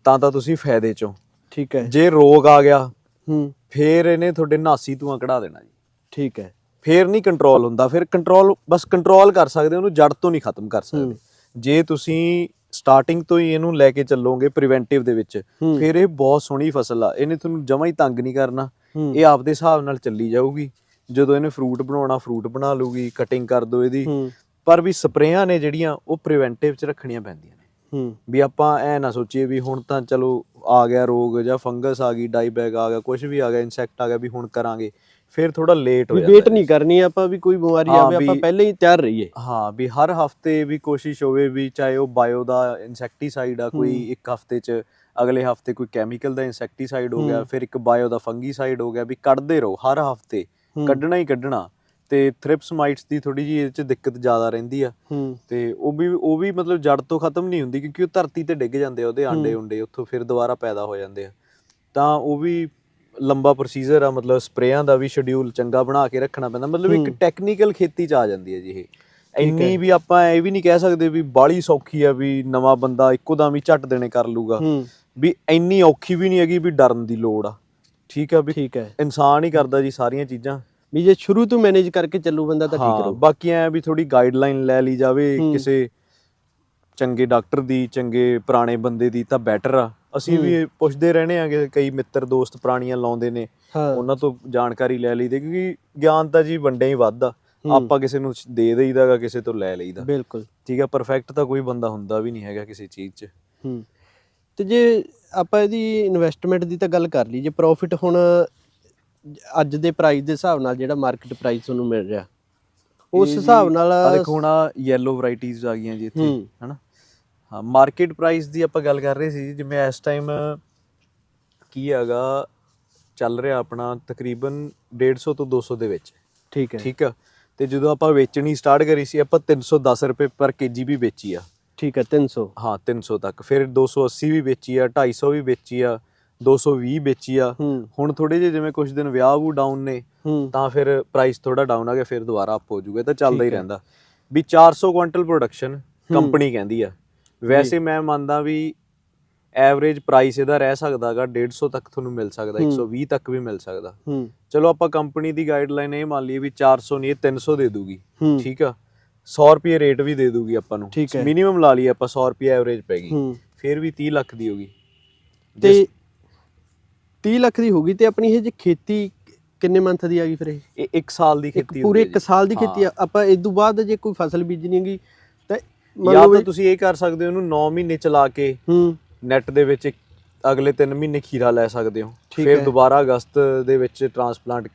ਤਾਂ ਤਾਂ ਤੁਸੀਂ ਫਾਇਦੇ 'ਚੋਂ। ਠੀਕ ਹੈ। ਜੇ ਰੋਗ ਆ ਗਿਆ ਫੇਰ ਇਹਨੇ ਤੁਹਾਡੇ ਨਾਸੀ ਧੂਆਂ ਕਢਾ ਦੇਣਾ ਜੀ। ਠੀਕ ਹੈ। ਫੇਰ ਨਹੀਂ ਕੰਟਰੋਲ ਹੁੰਦਾ ਫਿਰ ਕੰਟਰੋਲ ਬਸ ਕੰਟਰੋਲ ਕਰ ਸਕਦੇ ਉਹਨੂੰ ਜੜ ਤੋਂ ਨਹੀਂ ਖਤਮ ਕਰ ਸਕਦੇ। ਜੇ ਤੁਸੀਂ ਸਟਾਰਟਿੰਗ ਤੋਂ ਹੀ ਇਹਨੂੰ ਲੈ ਕੇ ਚੱਲੋਗੇ ਪ੍ਰੀਵੈਂਟਿਵ ਦੇ ਵਿੱਚ। ਫਿਰ ਇਹ ਬਹੁਤ ਸੋਹਣੀ ਫਸਲ ਆ। ਇਹਨੇ ਤੁਹਾਨੂੰ ਜਮਾ ਹੀ ਤੰਗ ਨਹੀਂ ਕਰਨਾ। ਇਹ ਆਪਦੇ ਹਿਸਾਬ ਨਾਲ ਚੱਲੀ ਜਾਊਗੀ। ਜਦੋਂ ਇਹਨੇ ਫਰੂਟ ਬਣਾਉਣਾ ਫਰੂਟ ਬਣਾ ਲੂਗੀ ਕਟਿੰਗ ਕਰ ਦੋ ਇਹਦੀ। ਪਰ ਵੀ ਸਪਰੇਆਂ ਨੇ ਜਿਹੜੀਆਂ ਉਹ ਪ੍ਰੀਵੈਂਟਿਵ ਚ ਰੱਖਣੀਆਂ ਪੈਂਦੀਆਂ ਨੇ। ਵੀ ਆਪਾਂ ਐ ਨਾ ਸੋਚੀਏ ਵੀ ਹੁਣ ਤਾਂ ਚਲੋ ਆ ਗਿਆ ਰੋਗ ਜਾਂ ਫੰਗਸ ਆ ਗਈ ਡਾਈਬੈਗ ਆ ਗਿਆ ਕੁਝ ਵੀ ਆ ਗਿਆ ਇਨਸੈਕਟ ਆ ਗਿਆ ਵੀ ਹੁਣ ਕਰਾਂਗੇ। ਫਿਰ ਥੋੜਾ ਲੇਟ ਹੋ ਜਾਂਦਾ ਵੇਟ। ਨਹੀਂ ਕਰਨੀ ਆਪਾਂ ਵੀ ਕੋਈ ਬਿਮਾਰੀ ਆਵੇ ਆਪਾਂ ਪਹਿਲਾਂ ਹੀ ਤਿਆਰ ਰਹੀਏ ਹਾਂ ਵੀ ਹਰ ਹਫ਼ਤੇ ਵੀ ਕੋਸ਼ਿਸ਼ ਹੋਵੇ ਵੀ ਚਾਹੇ ਉਹ ਬਾਇਓ ਦਾ ਇਨਸੈਕਟੀਸਾਈਡ ਆ ਕੋਈ। ਇੱਕ ਹਫ਼ਤੇ ਚ ਅਗਲੇ ਹਫ਼ਤੇ ਕੋਈ ਕੈਮੀਕਲ ਦਾ ਇਨਸੈਕਟੀਸਾਈਡ ਹੋ ਗਿਆ। ਫਿਰ ਇੱਕ ਬਾਇਓ ਦਾ ਫੰਗੀਸਾਈਡ ਹੋ ਗਿਆ ਵੀ ਕੱਢਦੇ ਰਹੋ ਹਰ ਹਫ਼ਤੇ। ਕੱਢਣਾ ਹੀ ਕੱਢਣਾ ਤੇ ਥ੍ਰਿਪਸ ਮਾਈਟਸ ਦੀ ਥੋੜੀ ਜਿਹੀ ਇਹ ਚ ਦਿੱਕਤ ਜ਼ਿਆਦਾ ਰਹਿੰਦੀ ਆ ਤੇ ਉਹ ਵੀ ਉਹ ਵੀ ਮਤਲਬ ਜੜ ਤੋਂ ਖਤਮ ਨਹੀਂ ਹੁੰਦੀ ਕਿਉਂਕਿ ਉਹ ਧਰਤੀ ਤੇ ਡਿੱਗ ਜਾਂਦੇ ਆ ਉਹਦੇ ਆਂਡੇ। ਉਂਡੇ ਉੱਥੋਂ ਫਿਰ ਦੁਬਾਰਾ ਪੈਦਾ ਹੋ ਜਾਂਦੇ ਆ ਤਾਂ ਉਹ ਵੀ ਲੰਬਾ ਪ੍ਰੋਸੀਜਰ ਆ ਮਤਲਬ ਸਪਰੇਆਂ ਦਾ ਵੀ ਸ਼ਡਿਊਲ ਚੰਗਾ ਬਣਾ ਕੇ ਰੱਖਣਾ ਪੈਂਦਾ ਮਤਲਬ ਇੱਕ। ਟੈਕਨੀਕਲ ਖੇਤੀ ਚ ਆ ਜਾਂਦੀ ਹੈ ਜੀ ਇਹ। ਇੰਨੀ ਵੀ ਆਪਾਂ ਇਹ ਵੀ ਨਹੀਂ ਕਹਿ ਸਕਦੇ ਵੀ ਬਾਲੀ ਸੌਖੀ ਆ ਵੀ ਨਵਾਂ ਬੰਦਾ ਇੱਕੋ ਦਮ ਹੀ ਝੱਟ ਦੇਣੇ ਕਰ ਲੂਗਾ। ਵੀ ਇੰਨੀ ਔਖੀ ਵੀ ਨਹੀਂ ਹੈਗੀ ਵੀ ਡਰਨ ਦੀ ਲੋੜ ਆ। ਠੀਕ ਆ ਵੀ ਠੀਕ ਹੈ। ਇਨਸਾਨ ਹੀ ਕਰਦਾ ਜੀ ਸਾਰੀਆਂ ਚੀਜ਼ਾਂ। ਵੀ ਜੇ ਸ਼ੁਰੂ ਤੋਂ ਮੈਨੇਜ ਕਰਕੇ ਚੱਲੂ ਬੰਦਾ ਤਾਂ ਠੀਕ ਰਹੂ। ਬਾਕੀ ਐ ਵੀ ਥੋੜੀ ਗਾਈਡਲਾਈਨ ਲੈ ਲਈ ਜਾਵੇ। ਕਿਸੇ ਚੰਗੇ ਡਾਕਟਰ ਦੀ ਚੰਗੇ ਪੁਰਾਣੇ ਬੰਦੇ ਦੀ ਤਾਂ ਬੈਟਰ ਆ। ਅਸੀਂ ਵੀ ਪੁੱਛਦੇ ਰਹਿੰਦੇ ਆਂਗੇ ਕਈ ਮਿੱਤਰ ਦੋਸਤ ਪੁਰਾਣੀਆਂ ਲਾਉਂਦੇ ਨੇ ਹਾਂ। ਉਹਨਾਂ ਤੋਂ ਜਾਣਕਾਰੀ ਲੈ ਲਈਦੀ ਕਿਉਂਕਿ ਗਿਆਨ ਤਾਂ ਜੀ ਵੰਡਿਆ ਹੀ ਵੱਧਦਾ ਹੂੰ। ਆਪਾਂ ਕਿਸੇ ਨੂੰ ਦੇ ਦੇਈਦਾਗਾ ਕਿਸੇ ਤੋਂ ਲੈ ਲਈਦਾ। ਬਿਲਕੁਲ। ਠੀਕ ਆ ਪਰਫੈਕਟ ਤਾਂ ਕੋਈ ਬੰਦਾ ਹੁੰਦਾ ਵੀ ਨਹੀਂ ਹੈਗਾ ਕਿਸੇ ਚੀਜ਼ 'ਚ। ਹੂੰ। ਤੇ ਜੇ ਆਪਾਂ ਇਹਦੀ ਇਨਵੈਸਟਮੈਂਟ ਦੀ ਤਾਂ ਗੱਲ ਕਰ ਲਈ ਜੇ ਪ੍ਰੋਫਿਟ ਹੁਣ ਅੱਜ ਦੇ ਪ੍ਰਾਈਸ ਦੇ ਹਿਸਾਬ ਨਾਲ ਜਿਹੜਾ ਮਾਰਕੀਟ ਪ੍ਰਾਈਸ ਤੁਹਾਨੂੰ ਮਿਲ ਰਿਹਾ ਉਸ ਹਿਸਾਬ ਨਾਲ ਦੇਖੋ ਹੁਣ ਯੈਲੋ ਵੈਰਾਈਟੀਆਂ ਆ ਗਈਆਂ ਜੀ ਇੱਥੇ ਹੂੰ। ਹਨਾ? ਹਾਂ ਮਾਰਕੀਟ ਪ੍ਰਾਈਸ ਦੀ ਆਪਾਂ ਗੱਲ ਕਰ ਰਹੇ ਸੀ ਜਿਵੇਂ ਇਸ ਟਾਈਮ ਕੀ ਹੈਗਾ ਚੱਲ ਰਿਹਾ ਆਪਣਾ ਤਕਰੀਬਨ 150 ਤੋਂ 200 ਦੇ ਵਿੱਚ। ਠੀਕ ਹੈ। ਠੀਕ ਆ? ਤੇ ਜਦੋਂ ਆਪਾਂ ਵੇਚਣੀ ਸਟਾਰਟ ਕਰੀ ਸੀ ਆਪਾਂ 310 ਰੁਪਏ ਪਰ ਕੇਜੀ ਵੀ ਵੇਚੀ ਆ। ਠੀਕ ਹੈ 300 ਹਾਂ 300 ਤੱਕ। ਫਿਰ 280 ਵੀ ਵੇਚੀ ਆ 250 ਵੀ ਵੇਚੀ ਆ 220 ਵੇਚੀ ਆ। ਹੂੰ। ਹੁਣ ਥੋੜੇ ਜਿਹੇ ਜਿਵੇਂ ਕੁਝ ਦਿਨ ਵਿਆਹ ਵੂ ਡਾਊਨ ਨੇ ਹੂੰ। ਤਾਂ ਫਿਰ ਪ੍ਰਾਈਸ ਥੋੜਾ ਡਾਊਨ ਆ ਗਿਆ ਫਿਰ ਦੁਬਾਰਾ ਅਪ ਹੋ ਜਾਊਗਾ ਇਹ ਤਾਂ ਚੱਲਦਾ ਹੀ ਹੈ। ਰਹਿੰਦਾ। ਵੀ 400 ਕੁਇੰਟਲ ਪ੍ਰੋਡਕਸ਼ਨ ਕੰਪਨੀ ਕਹਿੰਦੀ ਆ। ਵੈਸੇ ਮੈਂ ਮੰਨਦਾ ਵੀ ਐਵਰੇਜ ਪ੍ਰਾਈਸ ਇਹਦਾ ਰਹਿ ਸਕਦਾਗਾ 150 ਤੱਕ ਤੁਹਾਨੂੰ ਮਿਲ ਸਕਦਾ ਹੂੰ। 120 ਤੱਕ ਵੀ ਮਿਲ ਸਕਦਾ। ਹੂੰ। ਚਲੋ ਆਪਾਂ ਕੰਪਨੀ ਦੀ ਗਾਈਡਲਾਈਨ ਇਹ ਮੰਨ ਲਈਏ ਵੀ 400 ਨਹੀਂ ਇਹ 300 ਦੇ ਦੂਗੀ ਠੀਕ ਆ? 100 ਰੁਪਏ ਰੇਟ ਵੀ ਦੇ ਦੂਗੀ ਆਪਾਂ ਨੂੰ। ਮਿਨੀਮਮ ਲਾ ਲਈਏ ਆਪਾਂ 100 ਰੁਪਏ ਐਵਰੇਜ ਪੈਗੀ ਫਿਰ ਵੀ 30 ਲੱਖ ਦੀ ਹੋਗੀ ਤੇ 30 ਲੱਖ ਦੀ ਹੋਗੀ ਤੇ ਆਪਣੀ ਇਹ ਜੇ ਖੇਤੀ ਕਿੰਨੇ ਮੰਥ ਦੀ ਆ ਗਈ ਫਿਰ ਇਹ? ਇਹ 1 ਸਾਲ ਦੀ ਖੇਤੀ ਪੂਰੇ ਹੁੰਦੀ ਹੈ ਇੱਕ ਸਾਲ ਦੀ। ਖੇਤੀ ਆ। ਆਪਾਂ ਇਸ ਤੋਂ ਬਾਅਦ ਜੇ ਕੋਈ ਫਸਲ ਬੀਜਣੀ ਹੈਗੀ ਜਾਂ ਤਾਂ ਤੁਸੀਂ ਇਹ ਕਰ ਸਕਦੇ ਹੋ ਉਹਨੂੰ 9 ਮਹੀਨੇ ਚਲਾ ਕੇ ਹੂੰ ਨੈਟ ਦੇ ਵਿੱਚ ਅਗਲੇ 3 ਮਹੀਨੇ ਖੀਰਾ ਲੈ ਸਕਦੇ ਹੋ ਫਿਰ। ਦੁਬਾਰਾ ਅਗਸਤ ਦੇ ਵਿੱਚ ਟ੍ਰਾਂਸਪਲਾਂਟ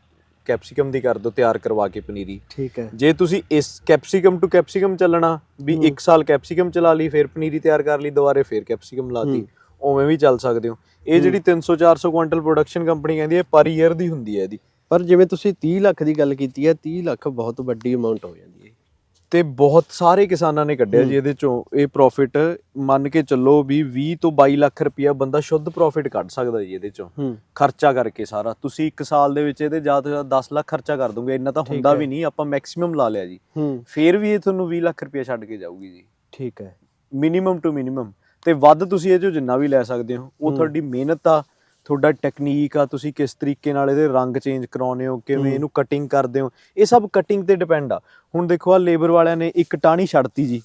ਕੈਪਸਿਕਮ ਦੀ ਕਰ ਦਿਓ ਤਿਆਰ ਕਰਵਾ ਕੇ ਪਨੀਰੀ ਠੀਕ ਹੈ ਜੇ ਤੁਸੀਂ ਇਸ ਕੈਪਸਿਕਮ ਟੂ ਕੈਪਸਿਕਮ ਚੱਲਣਾ ਵੀ ਹੂੰ। 1 ਸਾਲ ਕੈਪਸਿਕਮ ਚਲਾ ਲਈ ਫਿਰ ਪਨੀਰੀ ਤਿਆਰ ਕਰ ਲਈ ਦੁਬਾਰੇ ਫਿਰ ਕੈਪਸਿਕਮ ਲਾਤੀ। ਉਵੇਂ ਵੀ ਚੱਲ ਸਕਦੇ ਹੋ ਇਹ। ਜਿਹੜੀ 300 400 ਕੁਇੰਟਲ ਪ੍ਰੋਡਕਸ਼ਨ ਕੰਪਨੀ ਕਹਿੰਦੀ ਹੈ ਪਰ ਈਅਰ ਦੀ ਹੁੰਦੀ ਹੈ ਇਹਦੀ ਪਰ ਜਿਵੇਂ ਤੁਸੀਂ 30 ਲੱਖ ਦੀ ਗੱਲ ਕੀਤੀ ਹੈ 30 ਲੱਖ ਬਹੁਤ ਵੱਡੀ ਅਮਾਉਂਟ ਹੋ ਜਾਂਦੀ ਹੈ ਤੇ ਬਹੁਤ ਸਾਰੇ ਕਿਸਾਨਾਂ ਨੇ ਕੱਢਿਆ ਜੀ। ਇਹਦੇ ਚੋਂ। ਇਹ ਪ੍ਰੋਫਿਟ ਮੰਨ ਕੇ ਚੱਲੋ ਵੀ 20 ਤੋਂ 22 ਲੱਖ ਰੁਪਇਆ ਬੰਦਾ ਸ਼ੁੱਧ ਪ੍ਰੋਫਿਟ ਕੱਢ ਸਕਦਾ ਜੀ ਇਹਦੇ ਚੋਂ। ਖਰਚਾ ਕਰਕੇ ਸਾਰਾ। ਤੁਸੀਂ 1 ਸਾਲ ਦੇ ਵਿੱਚ ਇਹਦੇ ਜ਼ਿਆਦਾ ਤੋਂ ਜ਼ਿਆਦਾ 10 ਲੱਖ ਖਰਚਾ ਕਰ ਦੋਗੇ ਇੰਨਾ ਤਾਂ ਹੁੰਦਾ। ਵੀ ਨਹੀਂ ਆਪਾਂ ਮੈਕਸਿਮਮ ਲਾ ਲਿਆ ਜੀ। ਫੇਰ ਵੀ ਇਹ ਤੁਹਾਨੂੰ 20 ਲੱਖ ਰੁਪਇਆ ਛੱਡ ਕੇ ਜਾਊਗੀ ਜੀ। ਠੀਕ ਹੈ। ਮਿਨੀਮਮ ਟੂ ਮਿਨੀਮਮ ਤੇ ਵੱਧ ਤੁਸੀਂ ਇਹ ਚੋਂ ਜਿੰਨਾ ਵੀ ਲੈ ਸਕਦੇ ਹੋ ਉਹ। ਤੁਹਾਡੀ ਮਿਹਨਤ ਆ ਤੁਹਾਡਾ ਟੈਕਨੀਕ ਆ ਤੁਸੀਂ ਕਿਸ ਤਰੀਕੇ ਨਾਲ ਇਹਦੇ ਰੰਗ ਚੇਂਜ ਕਰਾਉਨੇ ਹੋ। ਕਿਵੇਂ ਇਹਨੂੰ ਕਟਿੰਗ ਕਰਦੇ ਹੋ ਇਹ ਸਭ ਕਟਿੰਗ ਤੇ ਡਿਪੈਂਡ ਆ। ਹੁਣ ਦੇਖੋ ਆ ਲੇਬਰ ਵਾਲਿਆਂ ਨੇ ਇੱਕ ਟਾਹਣੀ ਛੱਡਤੀ ਜੀ।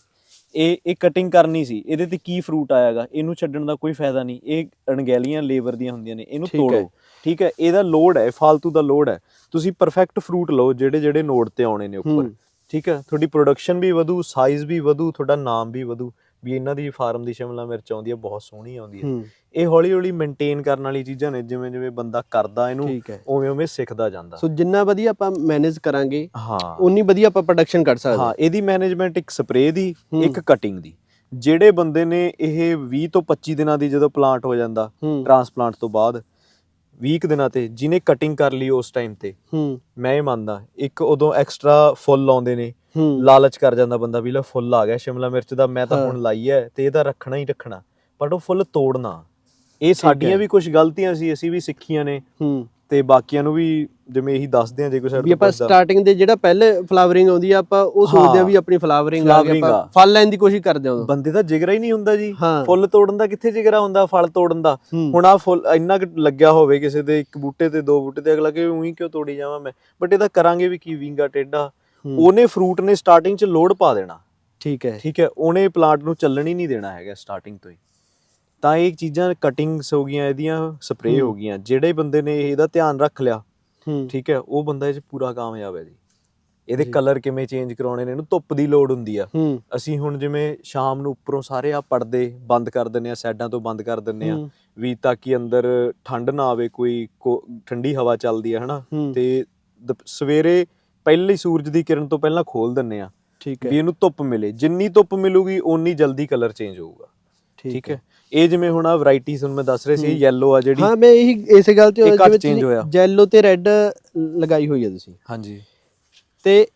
ਇਹ ਇਹ ਕਟਿੰਗ ਕਰਨੀ ਸੀ ਇਹਦੇ ਤੇ ਕੀ ਫਰੂਟ ਆਇਆਗਾ? ਇਹਨੂੰ ਛੱਡਣ ਦਾ ਕੋਈ ਫਾਇਦਾ ਨਹੀਂ। ਇਹ ਅਣਗਹਿਲੀਆਂ ਲੇਬਰ ਦੀਆਂ ਹੁੰਦੀਆਂ ਨੇ ਇਹਨੂੰ। ਤੋੜੋ। ਠੀਕ ਹੈ ਇਹਦਾ ਲੋਡ ਹੈ ਫालतू ਦਾ ਲੋਡ ਹੈ। ਤੁਸੀਂ ਪਰਫੈਕਟ ਫਰੂਟ ਲਓ ਜਿਹੜੇ ਜਿਹੜੇ ਨੋਡ ਤੇ ਆਉਣੇ ਨੇ ਉੱਪਰ। ਠੀਕ ਹੈ ਤੁਹਾਡੀ ਪ੍ਰੋਡਕਸ਼ਨ ਵੀ ਵਧੂ ਸਾਈਜ਼ ਵੀ ਵਧੂ ਤੁਹਾਡਾ ਨਾਮ ਵੀ ਵਧੂ। ਵੀ ਇਹਨਾਂ ਦੀ ਫਾਰਮ ਦੀ ਸ਼ਿਮਲਾ ਮਿਰਚ ਆਉਂਦੀ ਹੈ ਬਹੁਤ ਸੋਹਣੀ ਆਉਂਦੀ ਹੈ। ਇਹ ਹੌਲੀ ਹੌਲੀ ਮੇਨਟੇਨ ਕਰਨ ਵਾਲੀ ਚੀਜ਼ਾਂ ਨੇ ਜਿਵੇਂ ਜਿਵੇਂ ਬੰਦਾ ਕਰਦਾ ਇਹਨੂੰ ਉਵੇਂ ਉਵੇਂ ਸਿੱਖਦਾ ਜਾਂਦਾ। ਸੋ ਜਿੰਨਾ ਵਧੀਆ ਆਪਾਂ ਮੈਨੇਜ ਕਰਾਂਗੇ ਹਾਂ। ਉਨੀ ਵਧੀਆ ਆਪਾਂ ਪ੍ਰੋਡਕਸ਼ਨ ਕੱਢ ਸਕਦੇ। ਹਾਂ ਇਹਦੀ ਮੈਨੇਜਮੈਂਟ ਇੱਕ ਸਪਰੇਅ ਦੀ। ਇੱਕ ਕਟਿੰਗ ਦੀ। ਜਿਹੜੇ ਬੰਦੇ ਨੇ ਇਹ 20 ਤੋਂ 25 ਦਿਨਾਂ ਦੀ ਜਦੋਂ ਪਲਾਂਟ ਹੋ ਜਾਂਦਾ ਟ੍ਰਾਂਸਪਲਾਂਟ ਤੋਂ ਬਾਅਦ 20 ਕੁ ਦਿਨਾਂ ਤੇ ਜਿਹਨੇ ਕਟਿੰਗ ਕਰ ਲਈ ਉਸ ਟਾਈਮ ਤੇ ਹੂੰ ਮੈਂ ਇਹ ਮੰਨਦਾ ਇੱਕ ਉਦੋਂ ਐਕਸਟਰਾ ਫੁੱਲ ਆਉਂਦੇ ਨੇ ਲਾਲਚ ਕਰ ਜਾਂਦਾ ਬੰਦਾ ਵੀ ਲੈ ਫੁੱਲ ਆ ਗਿਆ ਸ਼ਿਮਲਾ ਮਿਰਚ ਦਾ ਮੈਂ ਤਾਂ। ਹੁਣ ਲਾਈ ਹੈ ਤੇ ਇਹਦਾ ਰੱਖਣਾ ਹੀ ਰੱਖਣਾ ਬਟ ਉਹ ਫੁੱਲ ਤੋੜਨਾ ਇਹ। ਸਾਡੀਆਂ ਵੀ ਕੁਝ ਗਲਤੀਆਂ ਸੀ ਅਸੀਂ ਵੀ ਸਿੱਖੀਆਂ ਨੇ ਹੂੰ ਤੇ ਬਾਕੀਆਂ ਨੂੰ ਵੀ ਜਿਵੇਂ ਇਹੀ ਦੱਸਦੇ ਆ ਜੇ ਕੋਈ ਵੀ ਸਾਡੇ ਆਪਾਂ ਸਟਾਰਟਿੰਗ ਦੇ ਜਿਹੜਾ ਪਹਿਲੇ ਫਲਾਵਰਿੰਗ ਆਉਂਦੀ ਆ ਆਪਾਂ ਉਹ ਸੋਚਦੇ ਆ। ਵੀ ਆਪਣੀ ਫਲਾਵਰਿੰਗ ਆ ਗਈ ਆਪਾਂ। ਫਲ ਲੈਣ ਦੀ ਕੋਸ਼ਿਸ਼ ਕਰਦੇ ਆ ਉਦੋਂ। ਬੰਦੇ ਦਾ ਜਿਗਰਾ ਹੀ ਨਹੀਂ ਹੁੰਦਾ ਜੀ। ਫੁੱਲ ਤੋੜਨ ਦਾ ਕਿੱਥੇ ਜਿਗਰਾ ਹੁੰਦਾ ਫਲ ਤੋੜਨ ਦਾ। ਹੁਣ ਆ ਫੁੱਲ ਇੰਨਾ ਲੱਗਿਆ ਹੋਵੇ ਕਿਸੇ ਦੇ ਇੱਕ ਬੂਟੇ ਤੇ ਦੋ ਬੂਟੇ ਤੇ ਅਗਲਾ ਕਿ ਉਹੀ ਕਿਉਂ ਤੋੜੀ ਜਾਵਾਂ ਮੈਂ? ਬਟ ਇਹਦਾ ਕਰਾਂਗੇ ਵੀ ਕੀ ਵਿੰਗਾ ਟੇਡਾ। ਉਹਨੇ ਫਰੂਟ ਨੇ ਸਟਾਰਟਿੰਗ 'ਚ ਲੋਡ ਪਾ ਦੇਣਾ। ਠੀਕ ਹੈ। ਠੀਕ ਹੈ ਉਹਨੇ ਪਲਾਂਟ ਨੂੰ ਚੱਲਣ ਹੀ ਨਹੀਂ ਦੇਣਾ ਹੈਗਾ ਸਟਾਰਟਿੰਗ ਤੋਂ ਹੀ। ਤਾਂ ਇਹ ਚੀਜ਼ਾਂ ਕਟਿੰਗਸ ਹੋ ਗਈਆਂ ਇਹਦੀਆਂ ਸਪਰੇਅ ਹੋ। ਗਈਆਂ। ਜਿਹੜੇ ਬੰਦੇ ਨੇ ਇਹਦਾ ਧਿਆਨ ਰੱਖ ਲਿਆ ਠੀਕ ਹੈ ਉਹ ਬੰਦਾ ਇਹ 'ਚ ਪੂਰਾ ਕਾਮਯਾਬ ਹੈ ਜੀ। ਇਹਦੇ ਕਲਰ ਕਿਵੇਂ ਚੇਂਜ ਕਰਾਉਣੇ ਨੇ ਇਹਨੂੰ ਧੁੱਪ ਦੀ ਲੋੜ ਹੁੰਦੀ ਆ। ਅਸੀਂ ਹੁਣ ਜਿਵੇਂ ਸ਼ਾਮ ਨੂੰ ਉੱਪਰੋਂ ਸਾਰੇ ਆ ਪਰਦੇ ਬੰਦ ਕਰ ਦਿੰਨੇ ਆ ਸਾਈਡਾਂ ਤੋਂ ਬੰਦ ਕਰ ਦਿੰਨੇ ਆ। ਵੀ ਤਾਂ ਕਿ ਅੰਦਰ ਠੰਡ ਨਾ ਆਵੇ ਕੋਈ ਠੰਡੀ ਹਵਾ ਚੱਲਦੀ ਆ ਹਨਾ। ਤੇ ਸਵੇਰੇ ਪਹਿਲੀ ਸੂਰਜ ਦੀ ਕਿਰਨ ਤੋਂ ਪਹਿਲਾਂ ਖੋਲ ਦਿੰਨੇ ਆ ਠੀਕ ਵੀ ਹੈ। ਇਹਨੂੰ ਧੁੱਪ ਮਿਲੇ। ਜਿੰਨੀ ਧੁੱਪ ਮਿਲੂਗੀ ਓਨੀ ਜਲਦੀ ਕਲਰ ਚੇਂਜ ਹੋਊਗਾ। ਠੀਕ ਹੈ। ਇਹ ਜਿਵੇਂ ਹੁਣ ਆ ਵੈਰਾਈਟੀਜ਼ ਹੁਣ ਮੈਂ ਦੱਸ ਰਿਹਾ ਸੀ ਯੈਲੋ ਆ ਜਿਹੜੀ ਹਾਂ ਮੈਂ ਇਹੀ ਇਸੇ ਗੱਲ ਤੇ ਹੋਇਆ। ਜੈਲੋ ਤੇ ਰੈੱਡ ਲਗਾਈ ਹੋਈ ਹੈ ਤੁਸੀਂ। ਹਾਂਜੀ। ਤੇ